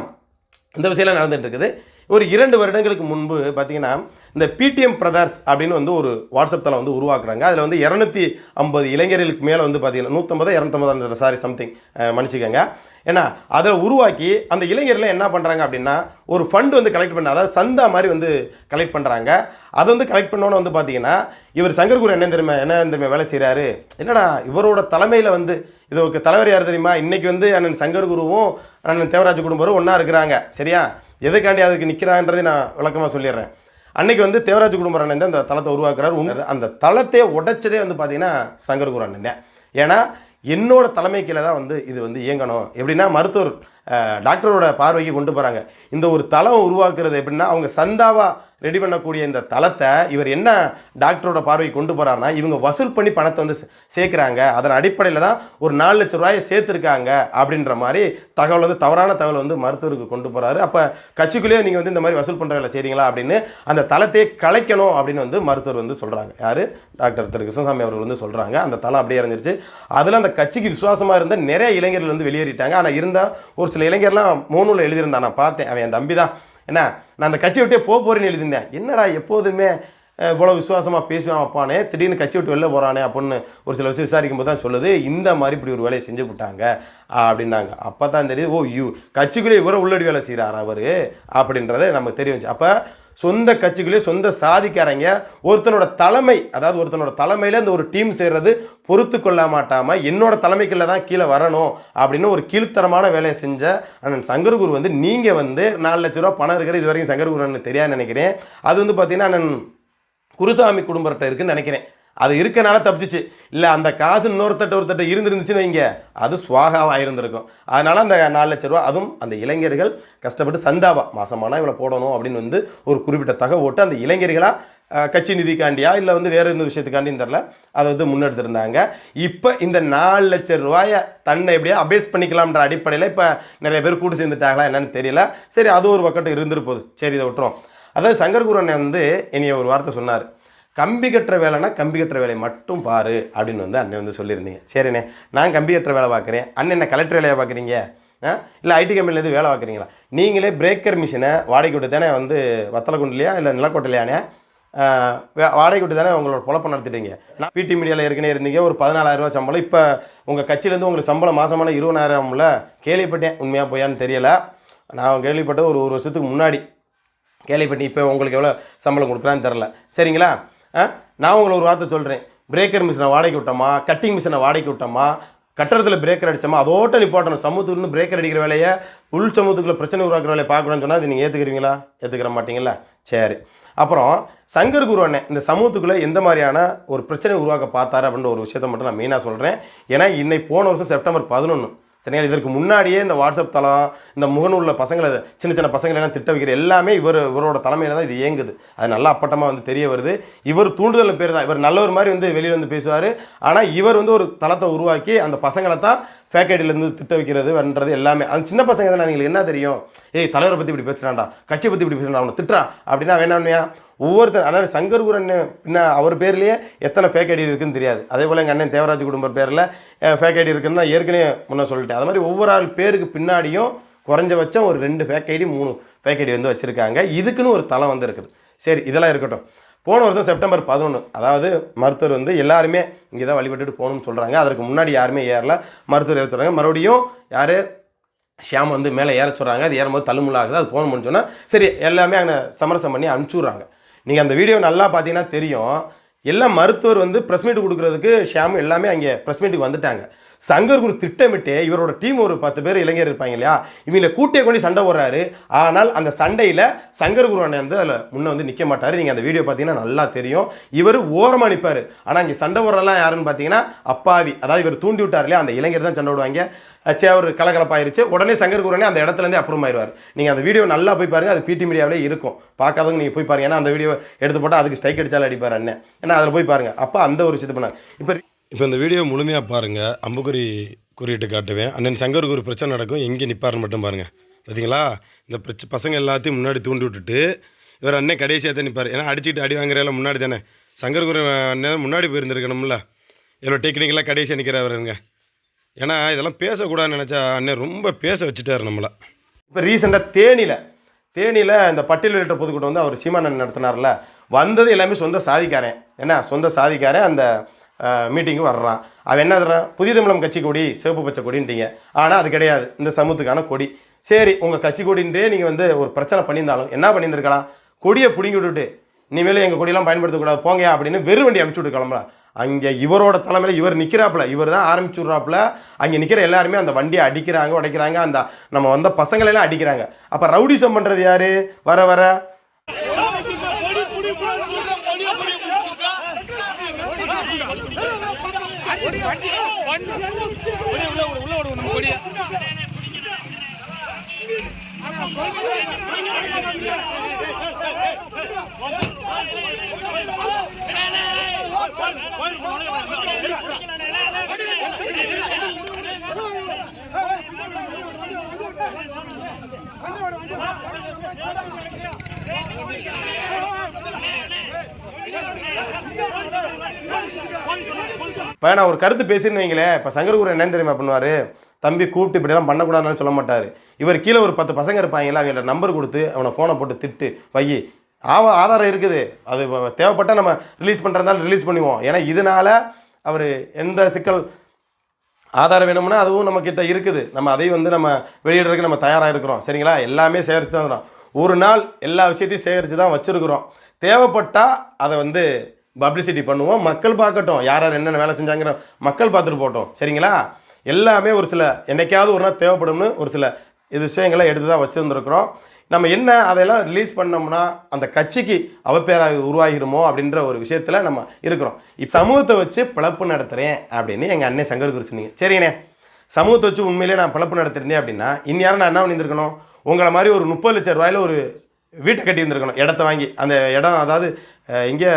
[SPEAKER 1] இந்த விஷயம்லாம் நடந்துகிட்டு இருக்குது. ஒரு இரண்டு வருடங்களுக்கு முன்பு பார்த்தீங்கன்னா இந்த பிடிஎம் பிரதர்ஸ் அப்படின்னு வந்து ஒரு வாட்ஸ்அப் தளம் வந்து உருவாக்குறாங்க. அதில் வந்து இரநூத்தி ஐம்பது இளைஞர்களுக்கு மேலே வந்து பார்த்தீங்கன்னா நூற்றம்பது இரநூத்தம்பது சாரி சம்திங் மன்னிச்சிக்கோங்க. ஏன்னா அதில் உருவாக்கி அந்த இளைஞர்கள் என்ன பண்ணுறாங்க அப்படின்னா ஒரு ஃபண்ட் வந்து கலெக்ட் பண்ண அதாவது சந்தா மாதிரி வந்து கலெக்ட் பண்ணுறாங்க அதை வந்து கலெக்ட் பண்ணோன்னு வந்து பார்த்தீங்கன்னா இவர் சங்கர் குரு என்ன தெரியுமா என்ன தெரியுமா வேலை செய்கிறாரு என்னடா இவரோட தலைமையில் வந்து இதுக்கு தலைவர் யார் தெரியுமா? இன்றைக்கி வந்து அண்ணன் சங்கர் குருவும் அண்ணன் தேவராஜ் குடும்பரும் ஒன்றா இருக்கிறாங்க. சரியா? எதுக்காண்டி அதுக்கு நிற்கிறான்றதை நான் விளக்கமாக சொல்லிடுறேன். அன்னைக்கு வந்து தேவராஜ் குடும்பம் அண்ணன் தான் அந்த தளத்தை உருவாக்குறாரு. உண்மை அந்த தளத்தையே உடைச்சதே வந்து பார்த்தீங்கன்னா சங்கர் குரு அண்ணன் தான். ஏன்னா என்னோட தலைமை கீழே தான் வந்து இது வந்து இயங்கணும். எப்படின்னா மருத்துவர் டாக்டரோட பார்வைக்கு கொண்டு போகிறாங்க இந்த ஒரு தளம் உருவாக்குறது எப்படின்னா அவங்க சந்தாவாக ரெடி பண்ணக்கூடிய இந்த தளத்தை இவர் என்ன டாக்டரோட பார்வைக்கு கொண்டு போகிறாருன்னா இவங்க வசூல் பண்ணி பணத்தை வந்து சேர்க்குறாங்க. அதன் அடிப்படையில் தான் ஒரு நாலு லட்ச ரூபாயை சேர்த்துருக்காங்க அப்படின்ற மாதிரி தகவல் வந்து தவறான தகவல் வந்து மருத்துவருக்கு கொண்டு போகிறாரு அப்போ கட்சிக்குள்ளேயே நீங்கள் வந்து இந்த மாதிரி வசூல் பண்ணுற வேலை செய்கிறீங்களா அப்படின்னு அந்த தளத்தையே கலைக்கணும் அப்படின்னு வந்து மருத்துவர் வந்து சொல்கிறாங்க யார்? டாக்டர் திரு கிருஷ்ணசாமி அவர்கள் வந்து சொல்கிறாங்க அந்த தளம் அப்படியே இருந்துருச்சு. அதில் அந்த கட்சிக்கு விசுவாசமாக இருந்த நிறைய இளைஞர்கள் வந்து வெளியேறிட்டாங்க. ஆனால் இருந்தால் ஒரு சில இளைஞர்லாம் மூணுல எழுதியிருந்தான். நான் பார்த்தேன். அவன் என் தம்பி தான். என்ன நான் அந்த கட்சி விட்டே போக போகிறேன்னு எழுதியிருந்தேன். என்னடா எப்போதுமே இவ்வளோ விசுவாசமாக பேசுவான் அப்பானே திடீர்னு கட்சி விட்டு வெளில போகிறானே அப்படின்னு ஒரு சில விஷயம் விசாரிக்கும் போது தான் சொல்லுது இந்த மாதிரி இப்படி ஒரு வேலையை செஞ்சு விட்டாங்க அப்படின்னாங்க. அப்போ தான் தெரியுது ஓ யூ கட்சிக்குள்ளேயே இவரை உள்ளடி வேலை செய்கிறார் அவர் அப்படின்றத நமக்கு தெரிய வந்துச்சு அப்போ சொந்த கட்சிகளே சொந்த சாதிக்காரங்க ஒருத்தனோட தலைமை அதாவது ஒருத்தனோட தலைமையில் இந்த ஒரு டீம் சேர்றது பொறுத்து கொள்ள மாட்டாமல் என்னோட தலைமைக்குள்ள தான் கீழே வரணும் அப்படின்னு ஒரு கீழ்த்தரமான வேலையை செஞ்ச அண்ணன் சங்கர்குரு வந்து நீங்கள் வந்து நாலு லட்ச ரூபா பணம் இருக்கிற இது வரைக்கும் சங்கர்குரு அண்ணன் தெரியாது நினைக்கிறேன். அது வந்து பார்த்தீங்கன்னா அண்ணன் குருசாமி குடும்பத்தை இருக்குன்னு நினைக்கிறேன். அது இருக்கனால தப்பிச்சிச்சு. இல்லை அந்த காசு இன்னொருத்தட்ட ஒருத்தட்ட இருந்துருந்துச்சுன்னு வைங்க அது சுவாகாவாக இருந்திருக்கும் அதனால் அந்த நாலு லட்ச ரூபா அதுவும் அந்த இளைஞர்கள் கஷ்டப்பட்டு சந்தாவா மாசமானா இவ்வளோ போடணும் அப்படின்னு வந்து ஒரு குறிப்பிட்ட தகவல் ஓட்டு அந்த இளைஞர்களாக கட்சி நிதிக்காண்டியா இல்லை வந்து வேறு எந்த விஷயத்துக்காண்டியும் தெரில அதை வந்து முன்னெடுத்திருந்தாங்க. இப்போ இந்த நாலு லட்சம் ரூபாயை தன்னை எப்படியா அபேஸ் பண்ணிக்கலாம்ன்ற அடிப்படையில் இப்போ நிறைய பேர் கூட்டு சேர்ந்துட்டாங்களா என்னன்னு தெரியல. சரி அது ஒரு பக்கத்து இருந்துருப்போது சரி இதை விட்டுரும் அதாவது சங்கர் குரு வந்து என்னைய ஒரு வார்த்தை சொன்னார். கம்பி கட்டுற வேலைனா கம்பி கட்டுற வேலையை மட்டும் பாரு அப்படின்னு வந்து அண்ணன் வந்து சொல்லியிருந்தீங்க. சரிண்ணே நான் கம்பி கட்டுற வேலை பார்க்குறேன். அண்ணன் என்ன கலெக்டர் வேலையை பார்க்குறீங்க? இல்லை ஐடி கம்பெனியில் எதுவும் வேலை பார்க்குறீங்களா? நீங்களே பிரேக்கர் மிஷினை வாடகை விட்டு தானே வந்து வத்தலக்குண்டுலையா இல்லை நிலக்கோட்டையிலையானே வே வாடகை விட்டு தானே உங்களோட பொழப்பம் நடத்திட்டீங்க? நான் பிடி மீடியாவில் ஏற்கனவே இருந்தீங்க. ஒரு பதினாலாயிரரூவா சம்பளம். இப்போ உங்கள் கட்சியிலேருந்து உங்களுக்கு சம்பளம் மாதமான இருபதாயிரம்ல கேள்விப்பட்டேன். உண்மையாக போயான்னு தெரியலை. நான் கேள்விப்பட்டது ஒரு ஒரு வருஷத்துக்கு முன்னாடி. கேள்விப்பட்டேன். இப்போ உங்களுக்கு எவ்வளோ சம்பளம் கொடுக்குறான்னு தெரில சரிங்களா? நான் உங்களை ஒரு வார்த்தை சொல்கிறேன் பிரேக்கர் மிஷினை வாடகை விட்டோமா? கட்டிங் மிஷினை வாடகை விட்டோமா? கட்டுறதுல பிரேக்கர் அடிச்சோமா? அதோட்ட நிப்பாட்டணும். சமூகத்துலேருந்து பிரேக்கர் அடிக்கிற வேலையை உள் சமூகத்துக்குள்ள பிரச்சனை உருவாக்குற வேலையை பார்க்கணும்னு சொன்னால் அது நீங்கள் ஏற்றுக்கிறீங்களா ஏற்றுக்கிற மாட்டீங்களா சரி. அப்புறம் சங்கர் குரு அண்ணன் இந்த சமூகத்துக்குள்ளே எந்த மாதிரியான ஒரு பிரச்சனை உருவாக்க பார்த்தாரு அப்படின்ற ஒரு விஷயத்தை மட்டும் நான் மெயினாக சொல்கிறேன் ஏன்னா இன்னைக்கு போன வருஷம் செப்டம்பர் பதினொன்று சரிங்களா இதற்கு முன்னாடியே இந்த வாட்ஸ்அப் தளம் இந்த முகநூலில் பசங்களை சின்ன சின்ன பசங்களை எல்லாம் திட்ட வைக்கிற எல்லாமே இவர் இவரோட தலைமையில் தான் இது இயங்குது. அது நல்லா அப்பட்டமாக வந்து தெரிய வருது. இவர் தூண்டுதல் பேர் தான் இவர் நல்லவர் மாதிரி வந்து வெளியில் வந்து பேசுவார். ஆனால் இவர் வந்து ஒரு தளத்தை உருவாக்கி அந்த பசங்களை தான் ஃபேக் ஐடியிலேருந்து திட்ட வைக்கிறதுன்றது எல்லாமே. அந்த சின்ன பசங்க தானே அவங்களுக்கு என்ன தெரியும்? ஏய் தலைவரை பற்றி இப்படி பேசுகிறான்டா கட்சியை பற்றி இப்படி பேசுகிறான் அவனை திட்டுறான் அப்படின்னா வேணாம்யா ஒவ்வொருத்தர் அதாவது சங்கர் குரு அண்ணன் அவர் பேர்லேயே எத்தனை ஃபேக் ஐடி இருக்குன்னு தெரியாது. அதே போல் எங்கள் அண்ணன் தேவராஜ் குடும்பம் பேரில் ஃபேக் ஐடி இருக்குன்னு நான் ஏற்கனவே முன்னே சொல்லிட்டேன். அது மாதிரி ஒவ்வொரு ஆள் பேருக்கு பின்னாடியும் குறைஞ்சபட்சம் ஒரு ரெண்டு ஃபேக் ஐடி மூணு ஃபேக் ஐடி வந்து வச்சுருக்காங்க. இதுக்குன்னு ஒரு தளம் வந்து இருக்குது. சரி இதெல்லாம் இருக்கட்டும். போன வருஷம் செப்டம்பர் பதினொன்று அதாவது மருத்துவர் வந்து எல்லாருமே இங்கே தான் வழிபட்டுட்டு போகணும்னு சொல்கிறாங்க அதற்கு முன்னாடி யாருமே ஏறல. மருத்துவர் ஏற சொல்கிறாங்க மறுபடியும் யார்? ஷியாம் வந்து மேலே ஏற சொல்கிறாங்க அது ஏறும்போது தள்ளுமுள்ளாகுது அது போன முடிஞ்சோன்னா சரி எல்லாமே அங்கே சமரசம் பண்ணி அனுப்பிச்சுட்றாங்க. நீங்கள் அந்த வீடியோ நல்லா பார்த்தீங்கன்னா தெரியும். எல்லாம் மருத்துவர் வந்து ப்ரெஸ் மீட் கொடுக்குறதுக்கு ஷியாம் எல்லாமே அங்கே ப்ரெஸ் மீட்டுக்கு வந்துட்டாங்க. சங்கர் குரு திட்டமிட்டு இவரோட டீம் ஒரு பத்து பேர் இளைஞர் இருப்பாங்க இல்லையா? இவங்களை கூட்டிய கொண்டு சண்டை போடுறாரு. ஆனால் அந்த சண்டையில் சங்கர் குரு அண்ணன் வந்து அதில் முன்னே வந்து நிற்க மாட்டார். நீங்கள் அந்த வீடியோ பார்த்தீங்கன்னா நல்லா தெரியும். இவர் ஓரமாக நிற்பார் ஆனால் இங்கே சண்டை போடுறலாம் யாருன்னு பார்த்தீங்கன்னா அப்பாவி. அதாவது இவர் தூண்டி விட்டார் இல்லையா? அந்த இளைஞர் தான் சண்டை விடுவாங்க சே அவர் கலகலப்பாயிருச்சு. உடனே சங்கர் குருனே அந்த இடத்துலேருந்தே அப்புறம் ஆயிடுவார் நீங்கள் அந்த வீடியோ நல்லா போய் பாருங்க. அது பிடி மீடியாவிலே இருக்கும். பார்க்காதவங்க நீங்கள் போய் பாருங்க. ஏன்னா அந்த வீடியோ எடுத்து போட்டால் அதுக்கு ஸ்ட்ரைக் அடித்தாலும் அடிப்பார் அண்ணன் ஏன்னா அதில் போய் பாருங்கள் அப்போ அந்த ஒரு விஷயத்து பண்ணார் இப்போ இப்போ இந்த வீடியோ முழுமையாக பாருங்கள் அம்புக்குறி குறியிட்டு காட்டுவேன். அண்ணன் சங்கருக்கு ஒரு பிரச்சனை நடக்கும். எங்கே நிற்பாருன்னு மட்டும் பாருங்கள் பார்த்தீங்களா? இந்த பிரச்ச பசங்க எல்லாத்தையும் முன்னாடி தூண்டி விட்டுட்டு இவர் அண்ணன் கடைசியாக தான் நிற்பார் ஏன்னா அடிச்சுட்டு அடி வாங்குறதெல்லாம் முன்னாடி தானே. சங்கர் குரு அண்ணன் முன்னாடி போயிருந்துருக்கணும்ல. இவ்வளோ டெக்னிக்கலாக கடைசியாக நிற்கிறவருங்க ஏன்னா இதெல்லாம் பேசக்கூடாதுன்னு நினச்சா அண்ணன் ரொம்ப பேச வச்சுட்டார் நம்மளை. இப்போ ரீசெண்டாக தேனியில் தேனியில் இந்த பட்டியல் பட்டியலிட்ட பொதுக்கூட்டம் வந்து அவர் சீமானன் நடத்தினார்ல. வந்தது எல்லாமே சொந்த சாதிக்காரன். என்ன சொந்த சாதிக்காரன் அந்த மீட்டிங்கு வர்றான். அவன் என்ன தர்றான் புதிய தமிழம் கட்சி கொடி சிவப்பு பச்சை கொடின்ட்டிங்க. ஆனால் அது கிடையாது. இந்த சமூகத்துக்கான கொடி. சரி உங்கள் கட்சி கொடின்றே நீங்கள் வந்து ஒரு பிரச்சனை பண்ணியிருந்தாலும் என்ன பண்ணியிருந்திருக்கலாம்? கொடியை பிடுங்கி விட்டுட்டு இனிமேல் எங்கள் கொடியெல்லாம் பயன்படுத்தக்கூடாது போங்க அப்படின்னு வெறு வண்டி அனுப்பிச்சு விட்டு கிளம்பலாம் அங்கே இவரோட தலைமையில் இவர் நிற்கிறாப்புல இவர் தான் ஆரம்பிச்சுட்றாப்புல. அங்கே நிற்கிற எல்லாருமே அந்த வண்டியை அடிக்கிறாங்க உடைக்கிறாங்க. அந்த நம்ம வந்த பசங்களெல்லாம் அடிக்கிறாங்க. அப்போ ரவுடிசம் பண்ணுறது யார்? வர வர. வந்து இப்போ நான் ஒரு கருத்து பேசின்னு வைங்களேன். இப்போ சங்கரகுரு என்ன தெரியுமா பண்ணுவார்? தம்பி கூப்பிட்டு இப்படிலாம் பண்ணக்கூடாதுன்னு சொல்ல மாட்டார். இவர் கீழே ஒரு பத்து பசங்க இருப்பாங்களா அவங்கள நம்பர் கொடுத்து அவனை ஃபோனை போட்டு திட்டு வை ஆவ ஆதாரம் இருக்குது. அது தேவைப்பட்டால் நம்ம ரிலீஸ் பண்ணுறதாலும் ரிலீஸ் பண்ணுவோம். ஏன்னா இதனால் அவர் எந்த சிக்கல் ஆதாரம் வேணும்னா அதுவும் நம்மக்கிட்ட இருக்குது. நம்ம அதையும் வந்து நம்ம வெளியிடுறதுக்கு நம்ம தயாராக இருக்கிறோம். சரிங்களா? எல்லாமே சேர்த்து தான் ஒரு நாள் எல்லா விஷயத்தையும் சேகரித்து தான் வச்சுருக்குறோம். தேவைப்பட்டால் அதை வந்து பப்ளிசிட்டி பண்ணுவோம். மக்கள் பார்க்கட்டும். யார் யார் என்னென்ன வேலை செஞ்சாங்கிற மக்கள் பார்த்துட்டு போட்டோம் சரிங்களா? எல்லாமே ஒரு சில என்னைக்காவது ஒரு நாள் தேவைப்படும்னு ஒரு சில இது விஷயங்களை எடுத்து தான் வச்சுருந்துருக்குறோம். நம்ம என்ன அதையெல்லாம் ரிலீஸ் பண்ணோம்னா அந்த கட்சிக்கு அவப்பேராக உருவாகிருமோ அப்படின்ற ஒரு விஷயத்தில் நம்ம இருக்கிறோம். இப்போ சமூகத்தை வச்சு பிளப்பு நடத்துகிறேன் அப்படின்னு எங்கள் அண்ணன் சங்கர் குறிச்சுனீங்க. சரிங்கண்ணே. சமூகத்தை வச்சு உண்மையிலேயே நான் பிளப்பு நடத்திருந்தேன் அப்படின்னா இந்நேரம் நான் என்ன பண்ணியிருந்துருக்கணும்? உங்களை மாதிரி ஒரு முப்பது லட்சம் ரூபாயில ஒரு வீட்டை கட்டியிருந்துருக்கணும். இடத்த வாங்கி. அந்த இடம் அதாவது இங்கே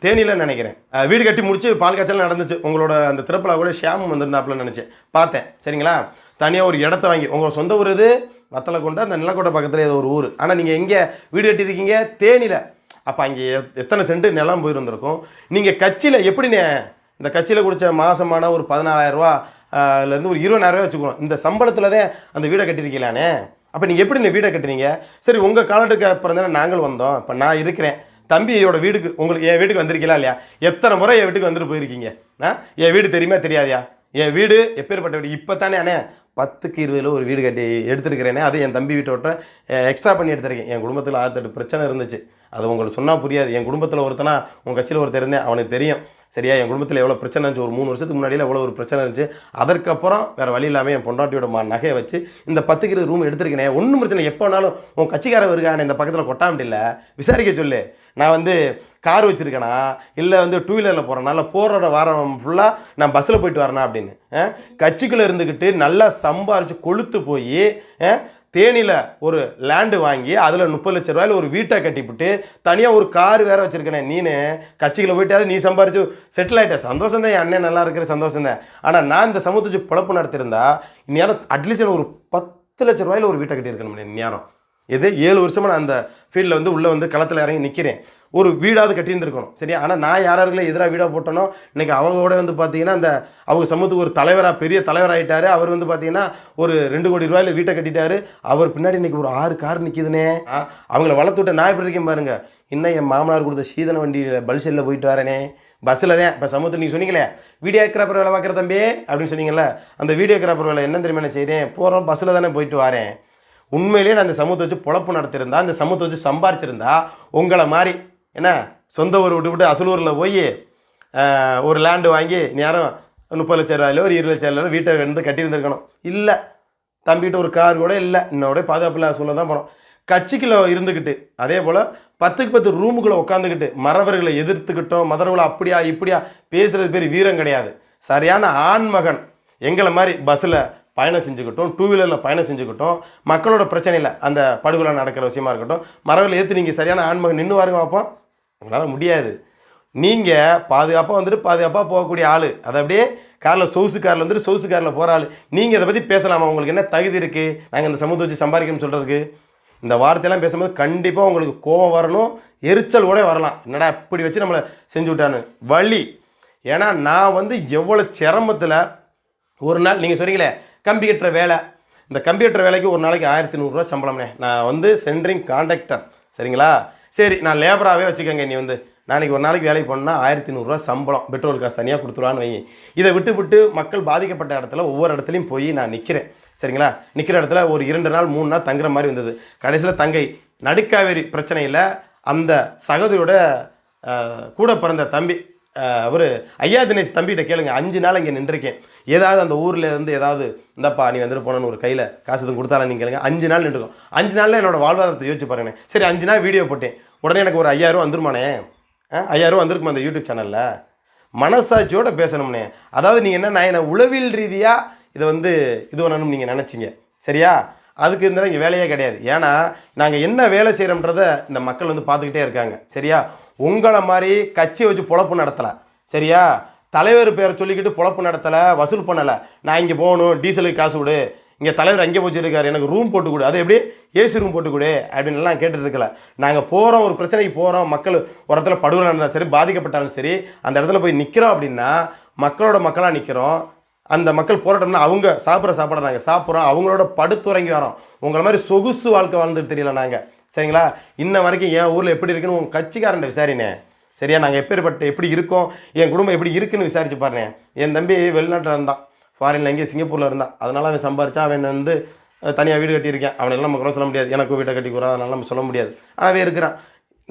[SPEAKER 1] தேனியில் நினைக்கிறேன். வீடு கட்டி முடிச்சு பால் காய்ச்சல் நடந்துச்சு. உங்களோட அந்த திறப்பில் கூட ஷியாம் வந்திருந்தாப்புல நினச்சேன். பார்த்தேன். சரிங்களா? தனியாக ஒரு இடத்த வாங்கி. உங்களோட சொந்த ஊர் இது வத்தலை கொண்டு அந்த நிலக்கோட்டை பக்கத்தில் ஏதோ ஒரு ஊர். ஆனால் நீங்கள் எங்கே வீடு கட்டியிருக்கீங்க? தேனியில். அப்போ அங்கே எத்- எத்தனை சென்ட் நிலம் போயிருந்திருக்கும்? நீங்கள் கட்சியில் எப்படிண்ணே இந்த கட்சியில் குடித்த மாதமான ஒரு பதினாலாயிரரூவா அதுலேருந்து ஒரு இருபதாயிரரூவா வச்சுக்கணும். இந்த சம்பளத்தில் தான் அந்த வீடை கட்டியிருக்கீங்களானே? அப்போ நீங்கள் எப்படி இந்த வீடை கட்டுறீங்க சரி உங்கள் காலத்துக்கு அப்புறம் தானே நாங்கள் வந்தோம். இப்போ நான் இருக்கிறேன். தம்பியோட வீடுக்கு உங்களுக்கு என் வீட்டுக்கு வந்திருக்கீங்களா இல்லையா? எத்தனை முறை என் வீட்டுக்கு வந்துட்டு போயிருக்கீங்க? ஆ? என் வீடு தெரியுமா தெரியாதியா? என் வீடு எப்பேற்பட்ட வீடு இப்போ தானே அண்ணே பத்துக்கு இருபதில் ஒரு வீடு கட்டி எடுத்துருக்கிறேனே. அது என் தம்பி வீட்டை எக்ஸ்ட்ரா பண்ணி எடுத்திருக்கேன். என் குடும்பத்தில் ஆயிரத்தெட்டு பிரச்சனை இருந்துச்சு. அது உங்களுக்கு சொன்னால் புரியாது. என் குடும்பத்தில் ஒருத்தனா உங்கள் கட்சியில் ஒருத்தர் இருந்தேன். அவனுக்கு தெரியும். சரியா என் குடும்பத்தில் எவ்வளோ பிரச்சனை இருந்துச்சு ஒரு மூணு வருஷத்துக்கு முன்னாடியில் எவ்வளோ ஒரு பிரச்சனை இருந்துச்சு. அதற்கப்புறம் வேறு வழி இல்லாமல் என் பொண்டாட்டியோட மா நகையை வச்சு இந்த பத்துக்கு இருபது ரூம் எடுத்திருக்கேனே ஒன்றும் பிரச்சனை எப்போ வேணாலும் உன் கட்சிக்காரர் இருக்கானே இந்த பக்கத்தில் கொட்டாமட்டில்ல விசாரிக்க சொல்லு. நான் வந்து கார் வச்சுருக்கேனா? இல்லை வந்து டூ வீலரில் போகிறேனா இல்லை போகிற வாரம் ஃபுல்லாக நான் பஸ்ஸில் போயிட்டு வரேனா அப்படின்னு. கட்சிக்குள்ளே இருந்துக்கிட்டு நல்லா சம்பாரித்து கொளுத்து போய் தேனியில் ஒரு லேண்டு வாங்கி அதில் முப்பது லட்ச ரூபாயில ஒரு வீட்டை கட்டிவிட்டு தனியாக ஒரு கார் வேறு வச்சுருக்கேன். நீனு கட்சிகளை போயிட்டாரு நீ சம்பாரிச்சு செட்டில் ஆகிட்ட சந்தோஷம் தான் என் அண்ணன் நல்லா இருக்கிற சந்தோஷம் தான். ஆனால் நான் இந்த சமூகத்தை வச்சு நடத்திருந்தா இந்நேரம் அட்லீஸ்ட் ஒரு பத்து லட்ச ரூபாயில் ஒரு வீட்டை கட்டியிருக்கணும் நேரம் எது? ஏழு வருஷமாக நான் அந்த ஃபீல்டில் வந்து உள்ளே வந்து களத்தில் இறங்கி நிற்கிறேன் ஒரு வீடாவது கட்டியிருந்துருக்கணும். சரியா? ஆனால் நான் யாராருக்குள்ள எதிராக வீடாக போட்டனோ இன்னைக்கு அவங்களோட வந்து பார்த்தீங்கன்னா அந்த அவங்க சமூகத்துக்கு ஒரு தலைவராக பெரிய தலைவராகிட்டார் அவர் வந்து பார்த்தீங்கன்னா ஒரு ரெண்டு கோடி ரூபாயில வீட்டை கட்டிட்டாரு. அவர் பின்னாடி இன்றைக்கி ஒரு ஆறு கார் நிற்கிதுனே அவங்கள வளர்த்து விட்ட நான் எப்படி இருக்கேன் பாருங்க. இன்னும் என் மாமனார் கொடுத்த சீதன வண்டியில் பல்செல்லில் போயிட்டு வரேனே. பஸ்ஸில் தான். இப்போ சமூகத்தில் நீங்கள் சொன்னீங்களே வீடியோ கிராப்பர் வேலை பார்க்குற தம்பி? அப்படின்னு சொன்னீங்களே அந்த வீடியோ கிராப்பர் வேலை என்ன தெரியுமா நான் செய்கிறேன் போகிறோம் பஸ்ஸில் தானே போயிட்டு வரேன். உண்மையிலேயே நான் அந்த சமூகத்தை வச்சு பொழப்பு நடத்திருந்தா அந்த சமூகத்தை வச்சு சம்பாரிச்சிருந்தா உங்களை மாதிரி என்ன சொந்த ஊர் விட்டு விட்டு அசலூரில் போய் ஒரு லேண்டு வாங்கி நேரம் முப்பது லட்ச ரூபாயிலோ ஒரு இருபது லட்ச ரூபாயிலோ வீட்டை வந்து கட்டியிருந்துருக்கணும். இல்லை. தம்பிகிட்ட ஒரு கார் கூட இல்லை. இன்னோட பாதுகாப்பு இல்லாத சொல்ல தான் போனோம். கட்சிக்குள்ளே இருந்துக்கிட்டு அதே போல் பத்துக்கு பத்து ரூமுக்குள்ளே உட்காந்துக்கிட்டு மறவர்களை எதிர்த்துக்கிட்டோம் மதர்களை அப்படியா இப்படியா பேசுகிறது பேர் வீரம் கிடையாது. சரியான ஆண்மகன் எங்களை மாதிரி பஸ்ஸில் பயணம் செஞ்சுக்கிட்டோம் டூ வீலரில் பயணம் செஞ்சுக்கிட்டோம். மக்களோட பிரச்சனையில் அந்த படுகொலை நடக்கிற விஷயமா இருக்கட்டும் மரவில் ஏற்று நீங்கள் சரியான ஆண்மகன் நின்று வாருங்க பார்ப்போம் உங்களால் முடியாது. நீங்கள் பாதுகாப்பாக வந்துட்டு பாதுகாப்பாக போகக்கூடிய ஆள். அதை அப்படியே காரில் சொகுசு காரில் வந்துட்டு சொகுசு காரில் போகிற ஆள். நீங்கள் இதை பற்றி பேசலாமா? உங்களுக்கு என்ன தகுதி இருக்குது நாங்கள் இந்த சமூகத்தை வச்சு சம்பாதிக்கணும்னு சொல்கிறதுக்கு இந்த வார்த்தையெல்லாம் பேசும்போது கண்டிப்பாக உங்களுக்கு கோபம் வரணும் எரிச்சல் கூட வரலாம். என்னடா இப்படி வச்சு நம்மளை செஞ்சு விட்டான்னு. வழி ஏன்னா நான் வந்து எவ்வளோ சிரமத்தில் ஒரு நாள் நீங்கள் சொன்னீங்களே கம்பி கட்டுற வேலை. இந்த கம்பி கட்டுற வேலைக்கு ஒரு நாளைக்கு ஆயிரத்தி நூறுரூவா சம்பளம்னே. நான் வந்து சென்ட்ரிங் கான்ட்ராக்டர் சரிங்களா? சரி நான் லேபராகவே வச்சுக்கோங்க நீ வந்து. நாளைக்கு ஒரு நாளைக்கு வேலைக்கு போனால் ஆயிரத்தி நூறுரூவா சம்பளம். பெட்ரோல் காசு தனியாக கொடுத்துருவான்னு வைங்க இதை விட்டு விட்டு மக்கள் பாதிக்கப்பட்ட இடத்துல ஒவ்வொரு இடத்துலையும் போய் நான் நிற்கிறேன் சரிங்களா? நிற்கிற இடத்துல ஒரு இரண்டு நாள் மூணு நாள் தங்குற மாதிரி வந்தது. கடைசியில் தங்கை நடுக்காவேரி பிரச்சனையில் அந்த சகோதரியோட கூட பிறந்த தம்பி அவர் ஐயா தினேஷ் தம்பிகிட்ட கேளுங்க அஞ்சு நாள் இங்கே நின்றுருக்கேன். ஏதாவது அந்த ஊரில் இருந்து ஏதாவது இந்தப்பா நீ வந்துட்டு போனோன்னு ஒரு கையில் காசு எதுவும் கொடுத்தாலும் நீங்கள் கேளுங்க. அஞ்சு நாள் நின்றுருக்கோம். அஞ்சு நாளில் என்னோட வாழ்வாதாரத்தை யோசிச்சு பாருங்கண்ணே சரி அஞ்சு நாள் வீடியோ போட்டேன். உடனே எனக்கு ஒரு ஐயாயிரம் வந்துருமானே ஆ, ஐயாயிரம் வந்திருக்குமா அந்த யூடியூப் சேனலில்? மனசாட்சியோட பேசணும்னே அதாவது நீங்கள் என்ன நான் என்ன உளவியல் ரீதியாக இதை வந்து இது பண்ணணும் நீங்கள் நினச்சிங்க. சரியா? அதுக்கு இருந்தால் இங்கே வேலையே கிடையாது. ஏன்னா நாங்கள் என்ன வேலை செய்கிறோம்ன்றத இந்த மக்கள் வந்து பார்த்துக்கிட்டே இருக்காங்க. சரியா? உங்களை மாதிரி கட்சியை வச்சு பொழப்பு நடத்தலை. சரியா? தலைவர் பேரை சொல்லிக்கிட்டு பொழப்பு நடத்தலை வசூல் பண்ணலை. நான் இங்கே போகணும் டீசலுக்கு காசு கொடு. இங்கே தலைவர் அங்கே போச்சுருக்காரு எனக்கு ரூம் போட்டு கொடு. அது எப்படி? ஏசி ரூம் போட்டு கொடு அப்படின்லாம் கேட்டுருக்கல கேட்டுட்டு இருக்கல. நாங்கள் போகிறோம் ஒரு பிரச்சனைக்கு போகிறோம் மக்கள் ஒரு இடத்துல படுகொலை இருந்தாலும் சரி பாதிக்கப்பட்டாலும் சரி அந்த இடத்துல போய் நிற்கிறோம் அப்படின்னா மக்களோட மக்களாக நிற்கிறோம் அந்த மக்கள் போராட்டம்னா அவங்க சாப்பிட்ற சாப்பாடை நாங்கள் சாப்பிட்றோம். அவங்களோட படுத்துறங்கி வரோம். உங்களை மாதிரி சொகுசு வாழ்க்கை வாழ்ந்துட்டு தெரியல நாங்கள் சரிங்களா? இன்ன வரைக்கும் என் ஊரில் எப்படி இருக்குன்னு உங்கள் கட்சிக்காரன் விசாரினே. சரியா? நாங்கள் எப்பேற்பட்ட எப்படி இருக்கோம்? என் குடும்பம் எப்படி இருக்குன்னு விசாரிச்சு பாருங்க என் தம்பி வெளிநாட்டில் இருந்தான். ஃபாரின்ல எங்கேயும் சிங்கப்பூரில் இருந்தான். அதனால் அவன் சம்பாரிச்சா அவன் வந்து தனியாக வீடு கட்டியிருக்கேன். அவனெல்லாம் நம்ம குறை சொல்ல முடியாது. எனக்கும் வீட்டை கட்டி கூறா அதனால நம்ம சொல்ல முடியாது. ஆனால் அவன் இருக்கிறான்.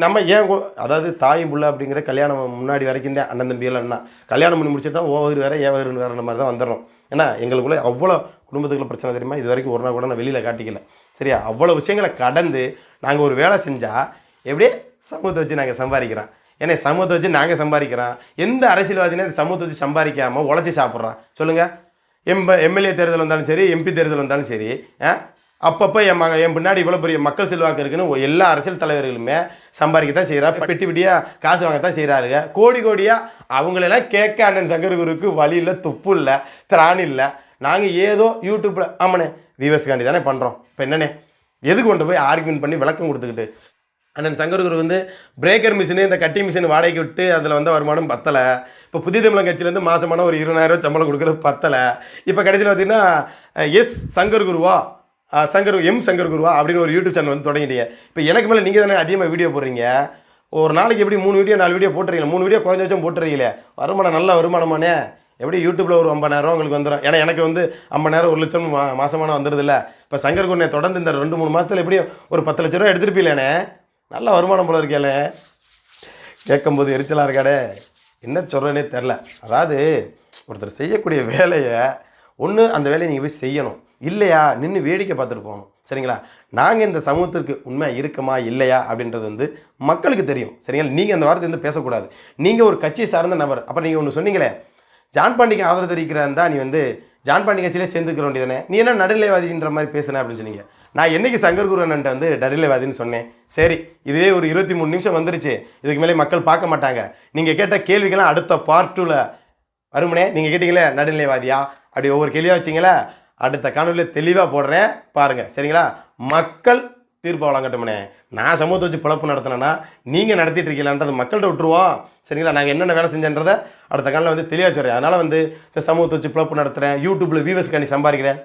[SPEAKER 1] நம்ம ஏன் அதாவது தாயும் புள்ள அப்படிங்கிற கல்யாணம் முன்னாடி வரைக்கும் தான் அண்ணன் தம்பி எல்லாம் என்ன? கல்யாணம் பண்ணி முடிச்சுட்டு தான் ஓவர் வேறு ஏன் வயிறு வேறு மாதிரி தான் வந்துடுறோம். ஏன்னா எங்களுக்குள்ளே அவ்வளோ குடும்பத்துக்குள்ள பிரச்சனை தெரியுமா? இது வரைக்கும் ஒரு நாள் கூட நான் வெளியில் காட்டிக்கல. சரியா? அவ்வளோ விஷயங்களை கடந்து நாங்கள் ஒரு வேலை செஞ்சால் எப்படியே சமூகத்தை வச்சு நாங்கள் சம்பாதிக்கிறோம். ஏன்னா சமூகத்தை வச்சு நாங்கள் சம்பாதிக்கிறோம். எந்த அரசியல்வாதினே இந்த சமூகத்தை வச்சு சம்பாதிக்காமல் உழைச்சி சாப்பிட்றான். சொல்லுங்கள் எம்ப எம்எல்ஏ தேர்தல் வந்தாலும் சரி எம்பி தேர்தல் வந்தாலும் சரி ஆ? அப்பப்போ என் மக என் பின்னாடி இவ்வளோ பெரிய மக்கள் செல்வாக்கு இருக்குன்னு எல்லா அரசியல் தலைவர்களுமே சம்பாதிக்க தான் செய்கிறா பெட்டி பெட்டியாக காசு வாங்க தான் செய்கிறாருங்க கோடி கோடியாக அவங்களெல்லாம் கேட்க அண்ணன் சங்கர் குருவுக்கு வழி இல்லை துப்பு இல்லை திராணி இல்லை. நாங்கள் ஏதோ யூடியூப்பில் ஆமாண்ணே விவஸ்காண்டி தானே பண்ணுறோம் இப்போ என்னண்ணே? எதுக்கு கொண்டு போய் ஆர்குமெண்ட் பண்ணி விளக்கம் கொடுத்துக்கிட்டு? அண்ணன் சங்கர் குரு வந்து பிரேக்கர் மிஷினு இந்த கட்டி மிஷின் வாடகைக்கு விட்டு அதில் வந்த வருமானம் பத்தலை. இப்போ புதிய தமிழக கட்சியிலேருந்து மாதமான ஒரு இருபதாயிரம் சம்பளம் கொடுக்குறது பத்தலை. இப்போ கடைசியில் பார்த்தீங்கன்னா எஸ் சங்கர் குருவா சங்கர் எம் சங்கர் குருவா அப்படின்னு ஒரு யூடியூப் சேனல் வந்து தொடங்கிட்டீங்க. இப்போ எனக்கு மேலே நீங்கள் தானே அதிகமாக வீடியோ போடுறீங்க. ஒரு நாளைக்கு எப்படி மூணு வீடியோ நாலு வீடியோ போட்டுறீங்களா? மூணு வீடியோ குறைஞ்ச வச்சும் போட்டுறீங்களே? வருமானம் நல்ல வருமானமானே எப்படி யூடியூப்பில் ஒரு ஐம்பதாயிரம் உங்களுக்கு வந்துடும் ஏன்னா எனக்கு வந்து ஐம்பதாயிரம் ஒரு லட்சம் மா மாதமான வந்துடுது இல்லை இப்போ சங்கர் குருனை தொடர்ந்து இந்த ரெண்டு மூணு மாதத்தில் எப்படியும் ஒரு பத்து லட்ச ரூபா எடுத்துருப்பீங்களேண்ணே நல்ல வருமானம் போல இருக்கேலே கேட்கும்போது எரிச்சலாக இருக்காடே. என்ன சொல்கிறேனே தெரில அதாவது ஒருத்தர் செய்யக்கூடிய வேலையை ஒன்று அந்த வேலையை நீங்கள் போய் செய்யணும். இல்லையா? நின்று வேடிக்கை பார்த்துட்டு போகணும். சரிங்களா? நாங்கள் இந்த சமூகத்திற்கு உண்மை இருக்குமா இல்லையா? அப்படின்றது வந்து மக்களுக்கு தெரியும். சரிங்களா? நீங்கள் அந்த வார்த்தை வந்து பேசக்கூடாது. நீங்கள் ஒரு கட்சி சார்ந்த நபர். அப்புறம் நீங்கள் ஒன்று சொன்னீங்களே ஜான் பாண்டிக்கு ஆதரவு தெரிவிக்கிறதா நீ வந்து ஜான் பாண்டி கட்சியிலே சேர்ந்துக்கிற வேண்டியதானே நீ என்ன நடுநிலைவாதின்ற மாதிரி பேசுன அப்படின்னு சொன்னீங்க. நான் என்னைக்கு சங்கர்குருவன்ட்ட வந்து நடுநிலைவாதின்னு சொன்னேன். சரி இதுவே ஒரு இருபத்தி மூணு நிமிஷம் வந்துருச்சு. இதுக்கு மேலே மக்கள் பார்க்க மாட்டாங்க. நீங்கள் கேட்ட கேள்விக்கெல்லாம் அடுத்த பார்ட் டூவில் வருமுனே. நீங்கள் கேட்டிங்களே நடுநிலைவாதியா? அப்படி ஒவ்வொரு கேள்வியாக வச்சிங்களே அடுத்த காணொலியில் தெளிவாக போடுறேன். பாருங்கள் சரிங்களா? மக்கள் தீர்ப்பு வழங்கட்டும்னே நான் சமூகத்தை வச்சு பிழப்பு நடத்தினேன்னா நீங்கள் நடத்திட்டு இருக்கீங்களான்றது மக்கள்கிட்ட விட்டுருவோம். சரிங்களா? நாங்கள் என்னென்ன வேலை செஞ்சன்றதை அடுத்த காலில் வந்து தெளிவாக சொல்கிறேன் அதனால் வந்து இந்த சமூகத்தை வச்சு பிளப்பு நடத்துகிறேன் யூடியூப்பில் வியூவர்ஸ்க்காண்டி சம்பாதிக்கிறேன்.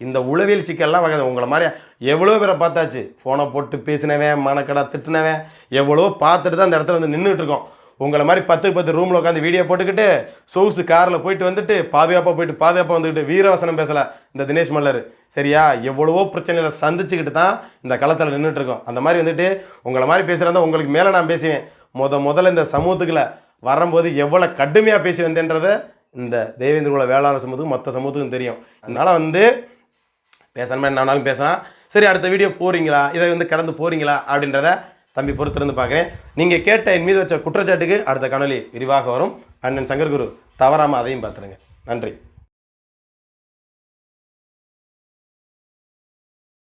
[SPEAKER 1] இந்த உளவியல் சிக்கல்லாம் வகை உங்களை மாதிரி எவ்வளோ பேரை பார்த்தாச்சு. ஃபோனை போட்டு பேசினவன் மனக்கடா திட்டினவன் எவ்வளோ பார்த்துட்டு தான் இந்த இடத்துல வந்து நின்றுட்டு இருக்கோம். உங்களை மாதிரி பத்துக்கு பத்து ரூமில் உட்காந்து வீடியோ போட்டுக்கிட்டு சொகுசு காரில் போயிட்டு வந்துட்டு பாதுகாப்பாக போயிட்டு பாதுகாப்பாக வந்துக்கிட்டு வீரவசனம் பேசலை இந்த தினேஷ் மல்லர். சரியா? எவ்வளவோ பிரச்சனைகளை சந்திச்சுக்கிட்டு தான் இந்த களத்தில் நின்றுட்டுருக்கோம் அந்த மாதிரி வந்துட்டு உங்களை மாதிரி பேசுகிறதா உங்களுக்கு மேலே நான் பேசுவேன். முத முதல்ல இந்த சமூகத்துக்குள்ள வரும்போது எவ்வளோ கடுமையாக பேசி வந்தேன்றதை இந்த தேவேந்திர குல வேளாளர் சமூகத்துக்கும் மற்ற சமூகத்துக்கும் தெரியும். அதனால் வந்து பேசணுமே என்னாலும் பேசலாம். சரி அடுத்த வீடியோ போகிறீங்களா இதை வந்து கடந்து போகிறீங்களா அப்படின்றத தம்பி பொறுத்திருந்து பார்க்குறேன். நீங்கள் கேட்ட என் மீது வச்ச குற்றச்சாட்டுக்கு அடுத்த காணொளி விரிவாக வரும். அண்ணன் சங்கர் குரு தவறாமல் அதையும் பார்த்துருங்க. நன்றி.